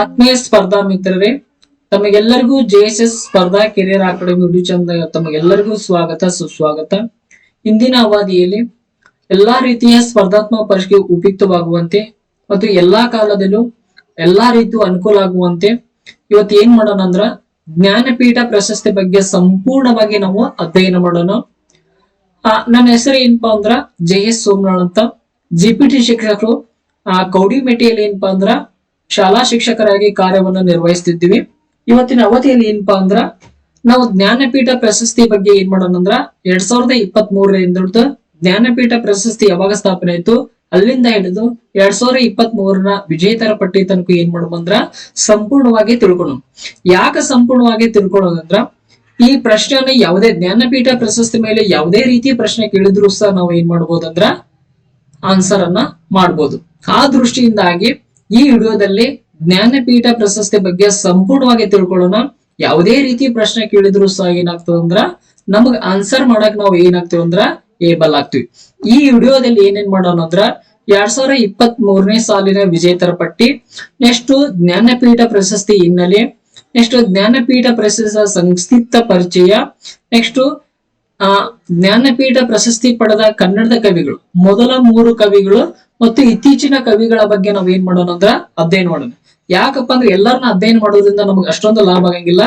ಆತ್ಮೀಯ ಸ್ಪರ್ಧಾ ಮಿತ್ರರೇ ತಮಗೆಲ್ಲರಿಗೂ J S S Spardha career academy YouTube channel ತಮಗೆಲ್ಲರಿಗೂ ಸ್ವಾಗತ ಸುಸ್ವಾಗತ. ಇಂದಿನ ಅವಧಿಯಲ್ಲಿ ಎಲ್ಲಾ ರೀತಿಯ ಸ್ಪರ್ಧಾತ್ಮಕ ಪರೀಕ್ಷೆಗೆ ಉಪಯುಕ್ತವಾಗುವಂತೆ ಮತ್ತು ಎಲ್ಲಾ ಕಾಲದಲ್ಲೂ ಎಲ್ಲಾ ರೀತಿಯು ಅನುಕೂಲ ಆಗುವಂತೆ ಇವತ್ತು ಏನ್ ಮಾಡೋಣ ಅಂದ್ರ ಜ್ಞಾನಪೀಠ ಪ್ರಶಸ್ತಿ ಬಗ್ಗೆ ಸಂಪೂರ್ಣವಾಗಿ ನಾವು ಅಧ್ಯಯನ ಮಾಡೋಣ. ಆ, ನನ್ನ ಹೆಸರು ಏನಪ್ಪಾ ಅಂದ್ರ ಜೆ ಎಸ್ ಸೋಮನಾಳ್ ಅಂತ. ಜಿ ಪಿ ಟಿ ಶಿಕ್ಷಕರು ಆ ಕೌಡಿಮೆಟಿಯಲ್ಲಿ ಏನಪ್ಪಾ ಅಂದ್ರ ಶಾಲಾ ಶಿಕ್ಷಕರಾಗಿ ಕಾರ್ಯವನ್ನು ನಿರ್ವಹಿಸ್ತಿದ್ದೀವಿ. ಇವತ್ತಿನ ಅವಧಿಯಲ್ಲಿ ಏನಪ್ಪಾ ಅಂದ್ರ, ನಾವು ಜ್ಞಾನಪೀಠ ಪ್ರಶಸ್ತಿ ಬಗ್ಗೆ ಏನ್ ಮಾಡೋಣ ಅಂದ್ರ, ಎರಡ್ ಸಾವಿರದ ಇಪ್ಪತ್ತ್ ಮೂರರಿಂದ ಜ್ಞಾನಪೀಠ ಪ್ರಶಸ್ತಿ ಯಾವಾಗ ಸ್ಥಾಪನೆ ಆಯ್ತು, ಅಲ್ಲಿಂದ ಹಿಡಿದು ಎರಡ್ ಸಾವಿರದ ಇಪ್ಪತ್ತ್ ಮೂರನ ವಿಜೇತರ ಪಟ್ಟಿ ತನಕ ಏನ್ ಮಾಡ್ಬಂದ್ರ ಸಂಪೂರ್ಣವಾಗಿ ತಿಳ್ಕೊಳ್ಳೋಣ ಯಾಕೆ ಸಂಪೂರ್ಣವಾಗಿ ತಿಳ್ಕೊಳ್ಳೋದಂದ್ರ ಈ ಪ್ರಶ್ನೆಯನ್ನ ಯಾವುದೇ ಜ್ಞಾನಪೀಠ ಪ್ರಶಸ್ತಿ ಮೇಲೆ ಯಾವುದೇ ರೀತಿಯ ಪ್ರಶ್ನೆ ಕೇಳಿದ್ರು ಸಹ ನಾವು ಏನ್ ಮಾಡ್ಬೋದಂದ್ರ ಆನ್ಸರ್ ಅನ್ನ ಮಾಡ್ಬೋದು. ಆ ದೃಷ್ಟಿಯಿಂದಾಗಿ ಈ ವಿಡಿಯೋದಲ್ಲಿ ಜ್ಞಾನಪೀಠ ಪ್ರಶಸ್ತಿ ಬಗ್ಗೆ ಸಂಪೂರ್ಣವಾಗಿ ತಿಳ್ಕೊಳ್ಳೋಣ. ಯಾವುದೇ ರೀತಿ ಪ್ರಶ್ನೆ ಕೇಳಿದ್ರು ಸಹ ಏನಾಗ್ತದಂದ್ರ ನಮಗ್ ಆನ್ಸರ್ ಮಾಡಕ್ ನಾವು ಏನಾಗ್ತೀವಿ ಅಂದ್ರ ಏಬಲ್ ಆಗ್ತಿವಿ. ಈ ವಿಡಿಯೋದಲ್ಲಿ ಏನೇನ್ ಮಾಡೋಣ ಅಂದ್ರ ಎರಡ್ ಸಾವಿರ ಇಪ್ಪತ್ತ್ ಮೂರನೇ ಸಾಲಿನ ವಿಜೇತರ ಪಟ್ಟಿ, ನೆಕ್ಸ್ಟ್ ಜ್ಞಾನಪೀಠ ಪ್ರಶಸ್ತಿ ಹಿನ್ನೆಲೆ, ನೆಕ್ಸ್ಟ್ ಜ್ಞಾನಪೀಠ ಪ್ರಶಸ್ತಿ ಸಂಕ್ಷಿಪ್ತ ಪರಿಚಯ, ನೆಕ್ಸ್ಟ್ ಆ ಜ್ಞಾನಪೀಠ ಪ್ರಶಸ್ತಿ ಪಡೆದ ಕನ್ನಡದ ಕವಿಗಳು, ಮೊದಲ ಮೂರು ಕವಿಗಳು ಮತ್ತು ಇತ್ತೀಚಿನ ಕವಿಗಳ ಬಗ್ಗೆ ನಾವ್ ಏನ್ ಮಾಡೋಣ ಅಂದ್ರ ಅಧ್ಯಯನ ಮಾಡೋಣ. ಯಾಕಪ್ಪ ಅಂದ್ರೆ ಎಲ್ಲರನ್ನ ಅಧ್ಯಯನ ಮಾಡೋದ್ರಿಂದ ನಮಗ್ ಅಷ್ಟೊಂದು ಲಾಭ ಆಗಂಗಿಲ್ಲ.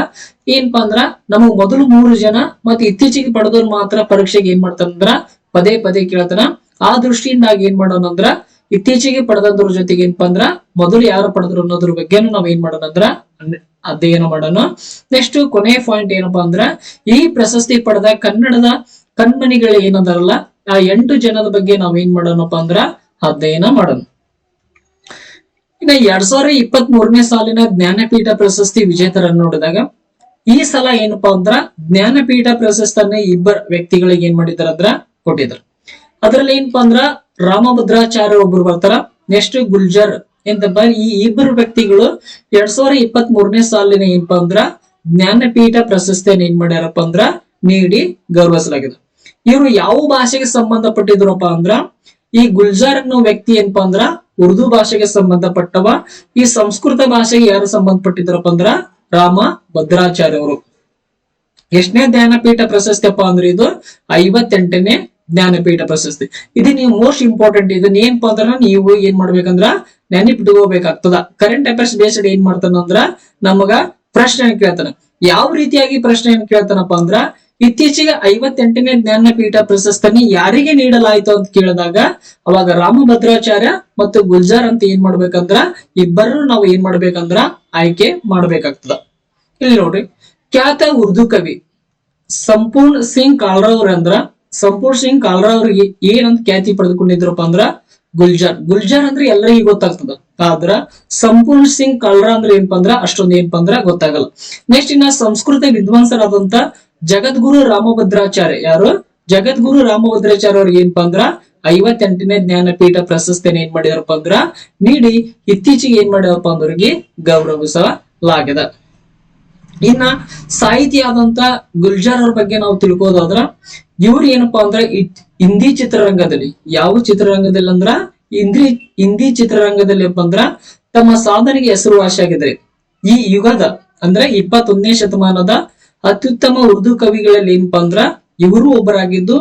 ಏನಪ್ಪಾ ಅಂದ್ರ ನಮಗ್ ಮೊದಲು ಮೂರು ಜನ ಮತ್ತೆ ಇತ್ತೀಚೆಗೆ ಪಡೆದವ್ರು ಮಾತ್ರ ಪರೀಕ್ಷೆಗೆ ಏನ್ ಮಾಡ್ತಾನಂದ್ರ ಪದೇ ಪದೇ ಕೇಳ್ತಾನ ಆ ದೃಷ್ಟಿಯಿಂದಾಗಿ ಏನ್ ಮಾಡೋಣ ಅಂದ್ರ ಇತ್ತೀಚೆಗೆ ಪಡೆದದ್ರ ಜೊತೆಗೆ ಏನಪ್ಪಾ ಅಂದ್ರ ಮೊದಲು ಯಾರು ಪಡೆದ್ರು ಅನ್ನೋದ್ರ ಬಗ್ಗೆನು ನಾವ್ ಏನ್ ಮಾಡೋಣ ಅಂದ್ರ ಅಧ್ಯಯನ ಮಾಡೋಣ. ನೆಕ್ಸ್ಟ್ ಕೊನೆಯ ಪಾಯಿಂಟ್ ಏನಪ್ಪಾ ಅಂದ್ರ, ಈ ಪ್ರಶಸ್ತಿ ಪಡೆದ ಕನ್ನಡದ ಕಣ್ಮಣಿಗಳು ಏನದಾರಲ್ಲ, ಆ ಎಂಟು ಜನದ ಬಗ್ಗೆ ನಾವ್ ಏನ್ ಮಾಡೋಣಪ್ಪ ಅಂದ್ರ ಅಧ್ಯಯನ ಮಾಡೋಣ. ಇನ್ನ ಎರಡ್ ಸಾವಿರದ ಇಪ್ಪತ್ತ್ ಮೂರನೇ ಸಾಲಿನ ಜ್ಞಾನಪೀಠ ಪ್ರಶಸ್ತಿ ವಿಜೇತರನ್ನು ನೋಡಿದಾಗ, ಈ ಸಲ ಏನಪ್ಪಾ ಅಂದ್ರ ಜ್ಞಾನಪೀಠ ಪ್ರಶಸ್ತಿಯನ್ನ ಇಬ್ಬರ ವ್ಯಕ್ತಿಗಳಿಗೆ ಏನ್ ಮಾಡಿದಾರ ಅಂದ್ರ ಕೊಟ್ಟಿದ್ರು. ಅದ್ರಲ್ಲಿ ಏನಪ್ಪಾ ಅಂದ್ರ ರಾಮಭದ್ರಾಚಾರ್ಯ ಒಬ್ರು ಬರ್ತಾರ. ನೆಕ್ಸ್ಟ್ ಗುಲ್ಜರ್ ಎಂತಪ್ಪ ಈ ಇಬ್ಬರು ವ್ಯಕ್ತಿಗಳು ಎರಡ್ ಸಾವಿರದ ಇಪ್ಪತ್ತ್ ಮೂರನೇ ಸಾಲಿನ ಏನಪ್ಪಾ ಅಂದ್ರ ಜ್ಞಾನಪೀಠ ಪ್ರಶಸ್ತಿಯನ್ನ ಏನ್ ಮಾಡ್ಯಾರಪ್ಪ ಅಂದ್ರ ನೀಡಿ ಗೌರವಿಸಲಾಗಿದೆ. ಇವರು ಯಾವ ಭಾಷೆಗೆ ಸಂಬಂಧಪಟ್ಟಿದ್ರಪ್ಪ ಅಂದ್ರ ಈ ಗುಲ್ಜಾರ್ ಅನ್ನೋ ವ್ಯಕ್ತಿ ಏನಪ್ಪಾ ಅಂದ್ರ ಉರ್ದು ಭಾಷೆಗೆ ಸಂಬಂಧಪಟ್ಟವ, ಈ ಸಂಸ್ಕೃತ ಭಾಷೆಗೆ ಯಾರು ಸಂಬಂಧಪಟ್ಟಿದ್ರಪ್ಪ ಅಂದ್ರ ರಾಮ ಭದ್ರಾಚಾರ್ಯ ಅವರು ಎಷ್ಟನೇ ಜ್ಞಾನಪೀಠ ಪ್ರಶಸ್ತಿ ಅಪ್ಪ ಅಂದ್ರೆ ಇದು ಐವತ್ತೆಂಟನೇ ಜ್ಞಾನಪೀಠ ಪ್ರಶಸ್ತಿ. ಇದು ನೀವು ಮೋಸ್ಟ್ ಇಂಪಾರ್ಟೆಂಟ್ ಇದನ್ನ ಏನಪ್ಪಾ ಅಂದ್ರ ನೀವು ಏನ್ ಮಾಡ್ಬೇಕಂದ್ರ ನೆನಪಿಟ್ಕೋಬೇಕಾಗ್ತದ. ಕರೆಂಟ್ ಅಫೇರ್ಸ್ ಬೇಸ್ಡ್ ಏನ್ ಮಾಡ್ತಾನಂದ್ರ ನಮಗ ಪ್ರಶ್ನೆ ಕೇಳ್ತಾನ. ಯಾವ ರೀತಿಯಾಗಿ ಪ್ರಶ್ನೆಯನ್ನು ಕೇಳ್ತಾನಪ್ಪ ಅಂದ್ರ ಇತ್ತೀಚೆಗೆ ಐವತ್ತೆಂಟನೇ ಜ್ಞಾನಪೀಠ ಪ್ರಶಸ್ತಿ ಯಾರಿಗೆ ನೀಡಲಾಯಿತು ಅಂತ ಕೇಳಿದಾಗ ಅವಾಗ ರಾಮಭದ್ರಾಚಾರ್ಯ ಮತ್ತು ಗುಲ್ಜಾರ್ ಅಂತ ಏನ್ ಮಾಡ್ಬೇಕಂದ್ರ ಇಬ್ಬರು ನಾವು ಏನ್ ಮಾಡ್ಬೇಕಂದ್ರ ಆಯ್ಕೆ ಮಾಡ್ಬೇಕಾಗ್ತದ. ಇಲ್ಲಿ ನೋಡ್ರಿ. ಖ್ಯಾತ ಉರ್ದು ಕವಿ ಸಂಪೂರ್ಣ ಸಿಂಗ್ ಕಾಲ್ರಾವ್ರ ಅಂದ್ರ ಸಂಪೂರ್ಣ ಸಿಂಗ್ ಕಾಲ್ರಾವ್ರ ಏನಂತ ಖ್ಯಾತಿ ಪಡೆದುಕೊಂಡಿದ್ರಪ್ಪ ಅಂದ್ರ ಗುಲ್ಜಾರ್. ಗುಲ್ಜಾರ್ ಅಂದ್ರೆ ಎಲ್ಲರಿಗೂ ಗೊತ್ತಾಗ್ತದ. ಆದ್ರ ಸಂಪೂರ್ಣ ಸಿಂಗ್ ಕಾಲ್ರಾ ಅಂದ್ರೆ ಏನಪ್ಪಾ ಅಂದ್ರ ಅಷ್ಟೊಂದು ಏನಪ್ಪಾ ಅಂದ್ರ ಗೊತ್ತಾಗಲ್ಲ. ನೆಕ್ಸ್ಟ್ ಇನ್ನ ಸಂಸ್ಕೃತ ವಿದ್ವಾಂಸರಾದಂತ ಜಗದ್ಗುರು ರಾಮಭದ್ರಾಚಾರ್ಯ. ಯಾರು? ಜಗದ್ಗುರು ರಾಮಭದ್ರಾಚಾರ್ಯ ಅವ್ರಿಗೆ ಏನಪ್ಪಾ ಅಂದ್ರ ಐವತ್ತೆಂಟನೇ ಜ್ಞಾನಪೀಠ ಪ್ರಶಸ್ತಿಯನ್ನು ಏನ್ ಮಾಡಿದಾರಪ್ಪ ಅಂದ್ರ ನೀಡಿ ಇತ್ತೀಚೆಗೆ ಏನ್ ಮಾಡ್ಯಾರಪ್ಪ ಅಂದ್ರಿಗೆ ಗೌರವಿಸಲಾಗಿದೆ ಇನ್ನ ಸಾಹಿತಿ ಆದಂತ ಗುಲ್ಜಾರ್ ಅವ್ರ ಬಗ್ಗೆ ನಾವು ತಿಳ್ಕೋದಾದ್ರ ಇವ್ರು ಏನಪ್ಪಾ ಅಂದ್ರ ಹಿಂದಿ ಚಿತ್ರರಂಗದಲ್ಲಿ, ಯಾವ ಚಿತ್ರರಂಗದಲ್ಲಿ ಅಂದ್ರ? ಹಿಂದಿ ಹಿಂದಿ ಚಿತ್ರರಂಗದಲ್ಲಿ ಅಂದ್ರ, ತಮ್ಮ ಸಾಧನೆಗೆ ಹೆಸರುವಾಸಿಯಾಗಿದ್ದಾರೆ ಈ ಯುಗದ, ಅಂದ್ರೆ ಇಪ್ಪತ್ತೊಂದನೇ ಶತಮಾನದ ಅತ್ಯುತ್ತಮ ಉರ್ದು ಕವಿಗಳಲ್ಲಿ ಏನಪ್ಪಾ ಅಂದ್ರ, ಇವರು ಒಬ್ಬರಾಗಿದ್ದು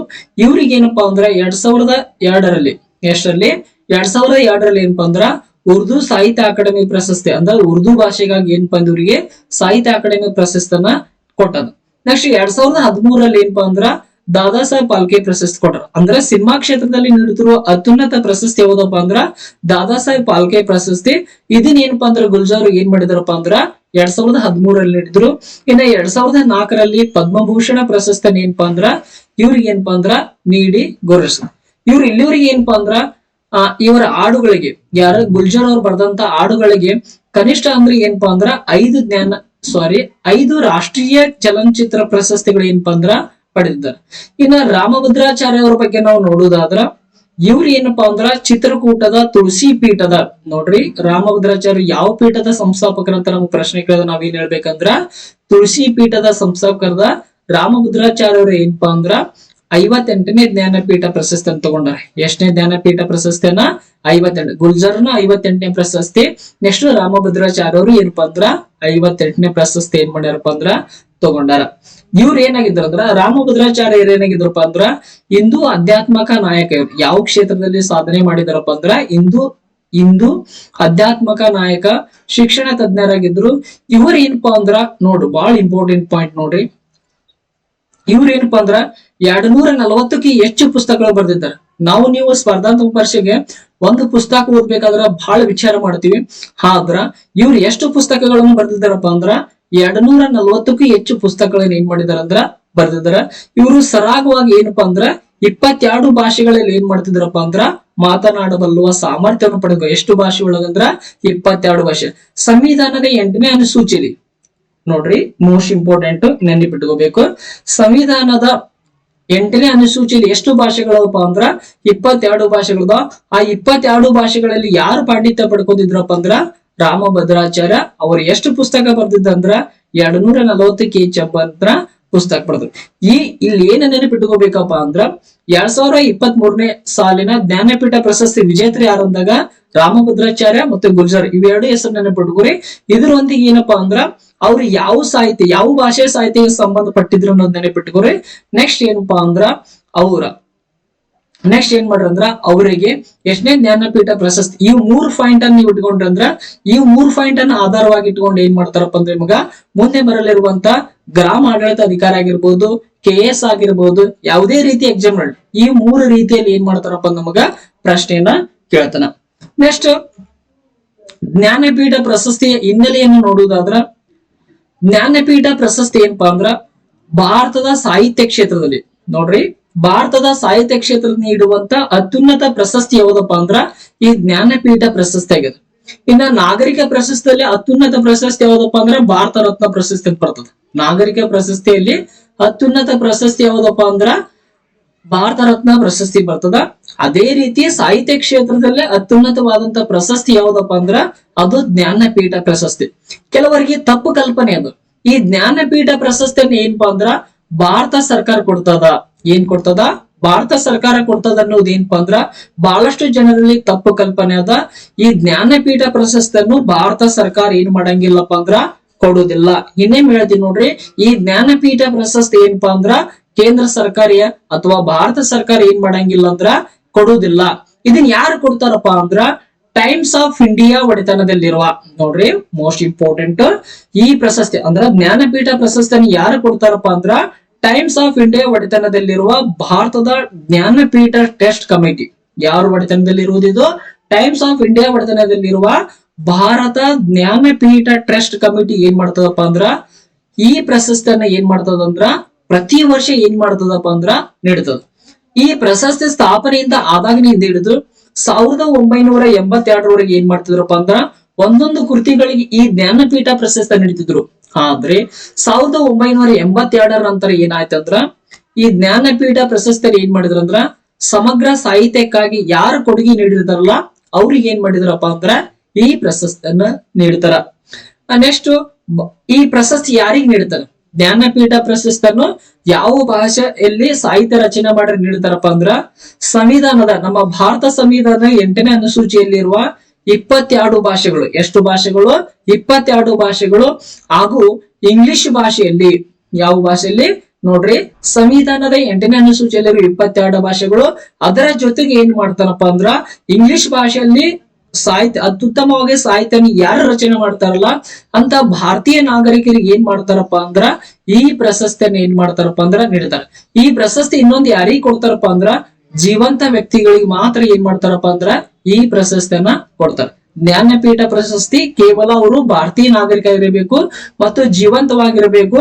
ಇವ್ರಿಗೇನಪ್ಪಾ ಅಂದ್ರ ಎರಡ್ ಸಾವಿರದ ಎರಡರಲ್ಲಿ, ಎಷ್ಟರಲ್ಲಿ? ಎರಡ್ ಸಾವಿರದ ಎರಡರಲ್ಲಿ ಏನಪ್ಪಾ ಅಂದ್ರ, ಉರ್ದು ಸಾಹಿತ್ಯ ಅಕಾಡೆಮಿ ಪ್ರಶಸ್ತಿ, ಅಂದ್ರೆ ಉರ್ದು ಭಾಷೆಗಾಗಿ ಏನಪ್ಪಾ ಅಂದ್ರೆ ಇವರಿಗೆ ಸಾಹಿತ್ಯ ಅಕಾಡೆಮಿ ಪ್ರಶಸ್ತಿಯನ್ನ ಕೊಟ್ಟದ ನೆಕ್ಸ್ಟ್ ಎರಡ್ ಸಾವಿರದ ಹದಿಮೂರಲ್ಲಿ ಏನಪ್ಪಾ ಅಂದ್ರ ದಾದಾ ಸಾಹೇಬ್ ಪಾಲ್ಕೆ ಪ್ರಶಸ್ತಿ ಕೊಟ್ಟರು ಅಂದ್ರೆ ಸಿನಿಮಾ ಕ್ಷೇತ್ರದಲ್ಲಿ ನೀಡುತ್ತಿರುವ ಅತ್ಯುನ್ನತ ಪ್ರಶಸ್ತಿ ಯಾವ್ದಪ್ಪ ಅಂದ್ರ ದಾದಾ ಸಾಹೇಬ್ ಪಾಲ್ಕೆ ಪ್ರಶಸ್ತಿ. ಇದನ್ನ ಏನಪ್ಪಾ ಅಂದ್ರ ಗುಲ್ಜಾರ್ ಏನ್ ಮಾಡಿದಾರಪ್ಪ ಅಂದ್ರ ಎರಡ್ ಸಾವಿರದ ಹದಿಮೂರಲ್ಲಿ ನೀಡಿದ್ರು. ಇನ್ನ ಎರಡ್ ಸಾವಿರದ ನಾಲ್ಕರಲ್ಲಿ ಪದ್ಮಭೂಷಣ ಪ್ರಶಸ್ತಿ ಏನಪ್ಪಾ ಅಂದ್ರ ಇವ್ರಿಗೆ ಏನಪ್ಪಾ ಅಂದ್ರ ನೀಡಿ ಗೌರವಿಸಿದ್ರು ಇವ್ರು ಇಲ್ಲಿವರಿಗೆ ಏನಪ್ಪಾ ಅಂದ್ರ, ಆ, ಇವರ ಹಾಡುಗಳಿಗೆ, ಯಾರ ಗುಲ್ಜಾರ್ ಅವ್ರು ಬರೆದಂತ ಹಾಡುಗಳಿಗೆ ಕನಿಷ್ಠ ಅಂದ್ರೆ ಏನಪ್ಪಾ ಅಂದ್ರ ಐದು ಜ್ಞಾನ ಸಾರಿ ಐದು ರಾಷ್ಟ್ರೀಯ ಚಲನಚಿತ್ರ ಪ್ರಶಸ್ತಿಗಳು ಏನಪ್ಪಾ ಅಂದ್ರ ಪಡೆದಿದ್ದಾರೆ. ಇನ್ನ ರಾಮಭದ್ರಾಚಾರ್ಯ ಅವ್ರ ಬಗ್ಗೆ ನಾವು ನೋಡುವುದಾದ್ರ, ಇವ್ರ ಏನಪ್ಪಾ ಅಂದ್ರ ಚಿತ್ರಕೂಟದ ತುಳಸಿ ಪೀಠದ, ನೋಡ್ರಿ ರಾಮಭದ್ರಾಚಾರ್ಯ ಯಾವ ಪೀಠದ ಸಂಸ್ಥಾಪಕರಂತ ನಮ್ಗೆ ಪ್ರಶ್ನೆ ಕೇಳಿದ್ರೆ ನಾವೇನ್ ಹೇಳ್ಬೇಕಂದ್ರ, ತುಳಸಿ ಪೀಠದ ಸಂಸ್ಥಾಪಕರದ ರಾಮಭದ್ರಾಚಾರ್ಯ ಅವ್ರು ಏನಪ್ಪಾ ಅಂದ್ರ ಐವತ್ತೆಂಟನೇ ಜ್ಞಾನಪೀಠ ಪ್ರಶಸ್ತಿಯನ್ನು ತಗೊಂಡಾರೆ. ಎಷ್ಟನೇ ಜ್ಞಾನಪೀಠ ಪ್ರಶಸ್ತಿಯನ್ನ? ಐವತ್ತೆಂಟು. ಗುಲ್ಜರ್ನ ಐವತ್ತೆಂಟನೇ ಪ್ರಶಸ್ತಿ. ನೆಕ್ಸ್ಟ್ ರಾಮಭದ್ರಾಚಾರ್ಯ ಅವರು ಏನಪ್ಪಾ ಅಂದ್ರ, ಐವತ್ತೆಂಟನೇ ಪ್ರಶಸ್ತಿ ಏನ್ ಮಾಡ್ಯಾರಪ್ಪ ಅಂದ್ರ ತಗೊಂಡಾರ. ಇವ್ರು ಏನಾಗಿದ್ರು ಅಂದ್ರ ರಾಮಭದ್ರಾಚಾರ್ಯರು ಏನಾಗಿದ್ರಪ್ಪ ಅಂದ್ರ ಹಿಂದೂ ಅಧ್ಯಾತ್ಮಕ ನಾಯಕ ಇವ್ರು. ಯಾವ ಕ್ಷೇತ್ರದಲ್ಲಿ ಸಾಧನೆ ಮಾಡಿದಾರಪ್ಪ ಅಂದ್ರ ಹಿಂದೂ ಇಂದು ಅಧ್ಯಾತ್ಮಕ ನಾಯಕ, ಶಿಕ್ಷಣ ತಜ್ಞರಾಗಿದ್ರು. ಇವ್ರ ಏನಪ್ಪಾ ಅಂದ್ರ ನೋಡ್ರಿ ಬಹಳ ಇಂಪಾರ್ಟೆಂಟ್ ಪಾಯಿಂಟ್ ನೋಡ್ರಿ. ಇವ್ರ ಏನಪ್ಪಾ ಅಂದ್ರ ಎರಡ್ ನೂರ ನಲವತ್ತಕ್ಕೆ ಹೆಚ್ಚು ಪುಸ್ತಕಗಳು ಬರೆದಿದ್ದಾರೆ. ನಾವು ನೀವು ಸ್ಪರ್ಧಾತ್ಮಕ ಪರೀಕ್ಷೆಗೆ ಒಂದು ಪುಸ್ತಕ ಓದ್ಬೇಕಾದ್ರ ಬಹಳ ವಿಚಾರ ಮಾಡ್ತೀವಿ. ಆದ್ರ, ಇವ್ರು ಎಷ್ಟು ಪುಸ್ತಕಗಳನ್ನು ಬರೆದಿದ್ದಾರಪ್ಪ ಅಂದ್ರ ಎರಡ್ ನೂರ ನಲವತ್ತಕ್ಕೂ ಹೆಚ್ಚು ಪುಸ್ತಕಗಳನ್ನ ಏನ್ ಮಾಡಿದಾರ ಅಂದ್ರ ಬರ್ದಿದಾರ. ಇವರು ಸರಾಗವಾಗಿ ಏನಪ್ಪಾ ಅಂದ್ರ ಇಪ್ಪತ್ತೆರಡು ಭಾಷೆಗಳಲ್ಲಿ ಏನ್ ಮಾಡ್ತಿದ್ರಪ್ಪ ಅಂದ್ರ ಮಾತನಾಡಬಲ್ಲುವ ಸಾಮರ್ಥ್ಯವನ್ನು ಪಡೆದ ಎಷ್ಟು ಭಾಷೆ ಒಳಗಂದ್ರ ಇಪ್ಪತ್ತೆರಡು ಭಾಷೆ. ಸಂವಿಧಾನದ ಎಂಟನೇ ಅನುಸೂಚಿಲಿ ನೋಡ್ರಿ ಮೋಸ್ಟ್ ಇಂಪಾರ್ಟೆಂಟ್ ನೆನಪಿಟ್ಕೋಬೇಕು. ಸಂವಿಧಾನದ ಎಂಟನೇ ಅನುಸೂಚಿಲಿ ಎಷ್ಟು ಭಾಷೆಗಳಪ್ಪ ಅಂದ್ರ ಇಪ್ಪತ್ತೆರಡು ಭಾಷೆಗಳದ. ಆ ಇಪ್ಪತ್ತೆರಡು ಭಾಷೆಗಳಲ್ಲಿ ಯಾರು ಪಾಂಡಿತ್ಯ ಪಡ್ಕೊಂಡಿದ್ರಪ್ಪ ಅಂದ್ರ ರಾಮಭದ್ರಾಚಾರ್ಯ ಅವರು ಎಷ್ಟು ಪುಸ್ತಕ ಬರ್ದಿದ್ದಂದ್ರ ಎರಡ್ ನೂರ ನಲವತ್ತಕ್ಕೆ ಹೆಚ್ಚಂದ್ರ ಪುಸ್ತಕ ಬರೆದ್ರು ಈ ಇಲ್ಲಿ ಏನ ನೆನಪಿಟ್ಕೋಬೇಕಪ್ಪ ಅಂದ್ರ ಎರಡ್ ಸಾವಿರ ಇಪ್ಪತ್ತ್ ಮೂರನೇ ಸಾಲಿನ ಜ್ಞಾನಪೀಠ ಪ್ರಶಸ್ತಿ ವಿಜೇತರು ಯಾರು ಅಂದಾಗ ರಾಮಭದ್ರಾಚಾರ್ಯ ಮತ್ತೆ ಗುಲ್ಜಾರ್ ಇವೆರಡು ಹೆಸರು ನೆನಪಿಟ್ಕೋರಿ. ಇದರೊಂದಿಗೆ ಏನಪ್ಪಾ ಅಂದ್ರ ಅವ್ರು ಯಾವ ಸಾಹಿತ್ಯ, ಯಾವ ಭಾಷೆ ಸಾಹಿತ್ಯಕ್ಕೆ ಸಂಬಂಧಪಟ್ಟಿದ್ರು ಅನ್ನೋದು ನೆನಪಿಟ್ಕೋರಿ. ನೆಕ್ಸ್ಟ್ ಏನಪ್ಪಾ ಅಂದ್ರ ಅವರ ನೆಕ್ಸ್ಟ್ ಏನ್ ಮಾಡ್ರಂದ್ರ ಅವರಿಗೆ ಎಷ್ಟನೇ ಜ್ಞಾನಪೀಠ ಪ್ರಶಸ್ತಿ, ಈ ಮೂರ್ ಪಾಯಿಂಟ್ ಅನ್ನ ನೀವು ಇಟ್ಕೊಂಡ್ರಂದ್ರ ಈ ಮೂರ್ ಪಾಯಿಂಟ್ ಅನ್ನ ಆಧಾರವಾಗಿ ಇಟ್ಕೊಂಡು ಏನ್ ಮಾಡ್ತಾರಪ್ಪ ಅಂದ್ರೆ ನಿಮಗ ಮುಂದೆ ಬರಲಿರುವಂತ ಗ್ರಾಮ ಆಡಳಿತ ಅಧಿಕಾರಿ ಆಗಿರ್ಬೋದು ಕೆ ಎಸ್ ಆಗಿರ್ಬೋದು, ಯಾವುದೇ ರೀತಿ ಎಕ್ಸಾಮ್ ಈ ಮೂರು ರೀತಿಯಲ್ಲಿ ಏನ್ ಮಾಡ್ತಾರಪ್ಪ ನಮಗ ಪ್ರಶ್ನೆಯನ್ನ ಕೇಳ್ತಾನ. ನೆಕ್ಸ್ಟ್ ಜ್ಞಾನಪೀಠ ಪ್ರಶಸ್ತಿಯ ಹಿನ್ನೆಲೆಯನ್ನು ನೋಡುವುದಾದ್ರ ಜ್ಞಾನಪೀಠ ಪ್ರಶಸ್ತಿ ಏನಪ್ಪಾ ಅಂದ್ರ ಭಾರತದ ಸಾಹಿತ್ಯ ಕ್ಷೇತ್ರದಲ್ಲಿ, ನೋಡ್ರಿ. ಭಾರತದ ಸಾಹಿತ್ಯ ಕ್ಷೇತ್ರದ ನೀಡುವಂತ ಅತ್ಯುನ್ನತ ಪ್ರಶಸ್ತಿ ಯಾವುದಪ್ಪ ಅಂದ್ರ ಈ ಜ್ಞಾನಪೀಠ ಪ್ರಶಸ್ತಿ ಆಗಿದೆ ಇನ್ನ ನಾಗರಿಕ ಪ್ರಶಸ್ತಿಯಲ್ಲಿ ಅತ್ಯುನ್ನತ ಪ್ರಶಸ್ತಿ ಯಾವ್ದಪ್ಪ ಅಂದ್ರ ಭಾರತ ರತ್ನ ಪ್ರಶಸ್ತಿ ಅಂತ ಬರ್ತದೆ. ನಾಗರಿಕ ಪ್ರಶಸ್ತಿಯಲ್ಲಿ ಅತ್ಯುನ್ನತ ಪ್ರಶಸ್ತಿ ಯಾವ್ದಪ್ಪ ಅಂದ್ರ ಭಾರತ ರತ್ನ ಪ್ರಶಸ್ತಿ ಬರ್ತದ. ಅದೇ ರೀತಿ ಸಾಹಿತ್ಯ ಕ್ಷೇತ್ರದಲ್ಲೇ ಅತ್ಯುನ್ನತವಾದಂತ ಪ್ರಶಸ್ತಿ ಯಾವ್ದಪ್ಪ ಅಂದ್ರ ಅದು ಜ್ಞಾನಪೀಠ ಪ್ರಶಸ್ತಿ. ಕೆಲವರಿಗೆ ತಪ್ಪು ಕಲ್ಪನೆ ಅದು. ಈ ಜ್ಞಾನಪೀಠ ಪ್ರಶಸ್ತಿಯನ್ನು ಏನಪ್ಪಾ ಅಂದ್ರ ಭಾರತ ಸರ್ಕಾರ ಕೊಡ್ತದ? ಏನ್ ಕೊಡ್ತದ? ಭಾರತ ಸರ್ಕಾರ ಕೊಡ್ತದ ಅನ್ನೋದು ಏನಪ್ಪಾ ಅಂದ್ರ ಬಹಳಷ್ಟು ಜನರಲ್ಲಿ ತಪ್ಪು ಕಲ್ಪನೆ ಅದ. ಈ ಜ್ಞಾನಪೀಠ ಪ್ರಶಸ್ತಿಯನ್ನು ಭಾರತ ಸರ್ಕಾರ ಏನ್ ಮಾಡಂಗಿಲ್ಲಪ್ಪ ಅಂದ್ರ ಕೊಡುದಿಲ್ಲ. ಇನ್ನೇನ್ ಹೇಳ್ತೀನಿ ನೋಡ್ರಿ, ಈ ಜ್ಞಾನಪೀಠ ಪ್ರಶಸ್ತಿ ಏನಪ್ಪಾ ಅಂದ್ರ ಕೇಂದ್ರ ಸರ್ಕಾರಿಯ ಅಥವಾ ಭಾರತ ಸರ್ಕಾರ ಏನ್ ಮಾಡಂಗಿಲ್ಲ ಅಂದ್ರ ಕೊಡುವುದಿಲ್ಲ ಇದನ್ ಯಾರು ಕೊಡ್ತಾರಪ್ಪ ಅಂದ್ರ? ಟೈಮ್ಸ್ ಆಫ್ ಇಂಡಿಯಾ ಒಡೆತನದಲ್ಲಿರುವ, ನೋಡ್ರಿ ಮೋಸ್ಟ್ ಇಂಪಾರ್ಟೆಂಟ್ ಈ ಪ್ರಶಸ್ತಿ, ಅಂದ್ರ ಜ್ಞಾನಪೀಠ ಪ್ರಶಸ್ತಿಯನ್ನು ಯಾರು ಕೊಡ್ತಾರಪ್ಪ ಅಂದ್ರ? ಟೈಮ್ಸ್ ಆಫ್ ಇಂಡಿಯಾ ಒಡೆತನದಲ್ಲಿರುವ ಭಾರತದ ಜ್ಞಾನಪೀಠ ಟೆಸ್ಟ್ ಕಮಿಟಿ. ಯಾರು ಒಡೆತನದಲ್ಲಿರುವುದಿದು? ಟೈಮ್ಸ್ ಆಫ್ ಇಂಡಿಯಾ ಒಡೆತನದಲ್ಲಿರುವ ಭಾರತ ಜ್ಞಾನಪೀಠ ಟ್ರಸ್ಟ್ ಕಮಿಟಿ ಏನ್ ಮಾಡ್ತದಪ್ಪ ಅಂದ್ರ, ಈ ಪ್ರಶಸ್ತಿಯನ್ನ ಏನ್ ಮಾಡ್ತದಂದ್ರ ಪ್ರತಿ ವರ್ಷ ಏನ್ ಮಾಡ್ತದಪ್ಪ ಅಂದ್ರ ನೀಡ್ತದ. ಈ ಪ್ರಶಸ್ತಿ ಸ್ಥಾಪನೆಯಿಂದ ಆದಾಗಿನಿಂದ ಹಿಡಿದು ಸಾವಿರದ ಒಂಬೈನೂರ ಎಂಬತ್ತೆರಡರವರೆಗೆ ಏನ್ ಮಾಡ್ತಿದ್ರಪ್ಪ ಅಂದ್ರ, ಒಂದೊಂದು ಕೃತಿಗಳಿಗೆ ಈ ಜ್ಞಾನಪೀಠ ಪ್ರಶಸ್ತಿ ನೀಡ್ತಿದ್ರು. ಆದ್ರೆ ಸಾವಿರದ ಒಂಬೈನೂರ ಎಂಬತ್ತೆರಡರ ನಂತರ ಏನಾಯ್ತಂದ್ರ ಈ ಜ್ಞಾನಪೀಠ ಪ್ರಶಸ್ತಿಯಲ್ಲಿ ಏನ್ ಮಾಡಿದ್ರಂದ್ರ ಸಮಗ್ರ ಸಾಹಿತ್ಯಕ್ಕಾಗಿ ಯಾರು ಕೊಡುಗೆ ನೀಡಿರ್ತಾರಲ್ಲ, ಅವ್ರಿಗೆ ಏನ್ ಮಾಡಿದ್ರಪ್ಪ ಅಂದ್ರ, ಈ ಪ್ರಶಸ್ತಿಯನ್ನ ನೀಡ್ತಾರ. ನೆಕ್ಸ್ಟ್ ಈ ಪ್ರಶಸ್ತಿ ಯಾರಿಗ್ ನೀಡ್ತಾರ? ಜ್ಞಾನಪೀಠ ಪ್ರಶಸ್ತಿಯನ್ನು ಯಾವ ಭಾಷೆಯಲ್ಲಿ ಸಾಹಿತ್ಯ ರಚನೆ ಮಾಡಿ ನೀಡ್ತಾರಪ್ಪ ಅಂದ್ರ, ಸಂವಿಧಾನದ, ನಮ್ಮ ಭಾರತ ಸಂವಿಧಾನ ಎಂಟನೇ ಅನುಸೂಚಿಯಲ್ಲಿರುವ ಇಪ್ಪತ್ತೆರಡು ಭಾಷೆಗಳು. ಎಷ್ಟು ಭಾಷೆಗಳು? ಇಪ್ಪತ್ತೆರಡು ಭಾಷೆಗಳು. ಹಾಗೂ ಇಂಗ್ಲಿಷ್ ಭಾಷೆಯಲ್ಲಿ ಯಾವ ಭಾಷೆಯಲ್ಲಿ? ನೋಡ್ರಿ, ಸಂವಿಧಾನದ ಎಂಟನೇ ಅನುಸೂಚಿಯಲ್ಲಿ ಇಪ್ಪತ್ತೆರಡು ಭಾಷೆಗಳು. ಅದರ ಜೊತೆಗೆ ಏನ್ ಮಾಡ್ತಾರಪ್ಪ ಅಂದ್ರ, ಇಂಗ್ಲಿಷ್ ಭಾಷೆಯಲ್ಲಿ ಸಾಹಿತ್ಯ, ಅತ್ಯುತ್ತಮವಾಗಿ ಸಾಹಿತ್ಯನ ಯಾರು ರಚನೆ ಮಾಡ್ತಾರಲ್ಲ, ಅಂತ ಭಾರತೀಯ ನಾಗರಿಕರಿಗೆ ಏನ್ ಮಾಡ್ತಾರಪ್ಪ ಅಂದ್ರ, ಈ ಪ್ರಶಸ್ತಿಯನ್ನ ಏನ್ ಮಾಡ್ತಾರಪ್ಪ ಅಂದ್ರ ನೀಡ್ತಾರೆ. ಈ ಪ್ರಶಸ್ತಿ ಇನ್ನೊಂದು ಯಾರಿಗೆ ಕೊಡ್ತಾರಪ್ಪ ಅಂದ್ರ, ಜೀವಂತ ವ್ಯಕ್ತಿಗಳಿಗೆ ಮಾತ್ರ ಏನ್ ಮಾಡ್ತಾರಪ್ಪ ಅಂದ್ರ ಈ ಪ್ರಶಸ್ತಿಯನ್ನ ಕೊಡ್ತಾರೆ. ಜ್ಞಾನಪೀಠ ಪ್ರಶಸ್ತಿ ಕೇವಲ ಅವರು ಭಾರತೀಯ ನಾಗರಿಕ ಇರಬೇಕು ಮತ್ತು ಜೀವಂತವಾಗಿರಬೇಕು.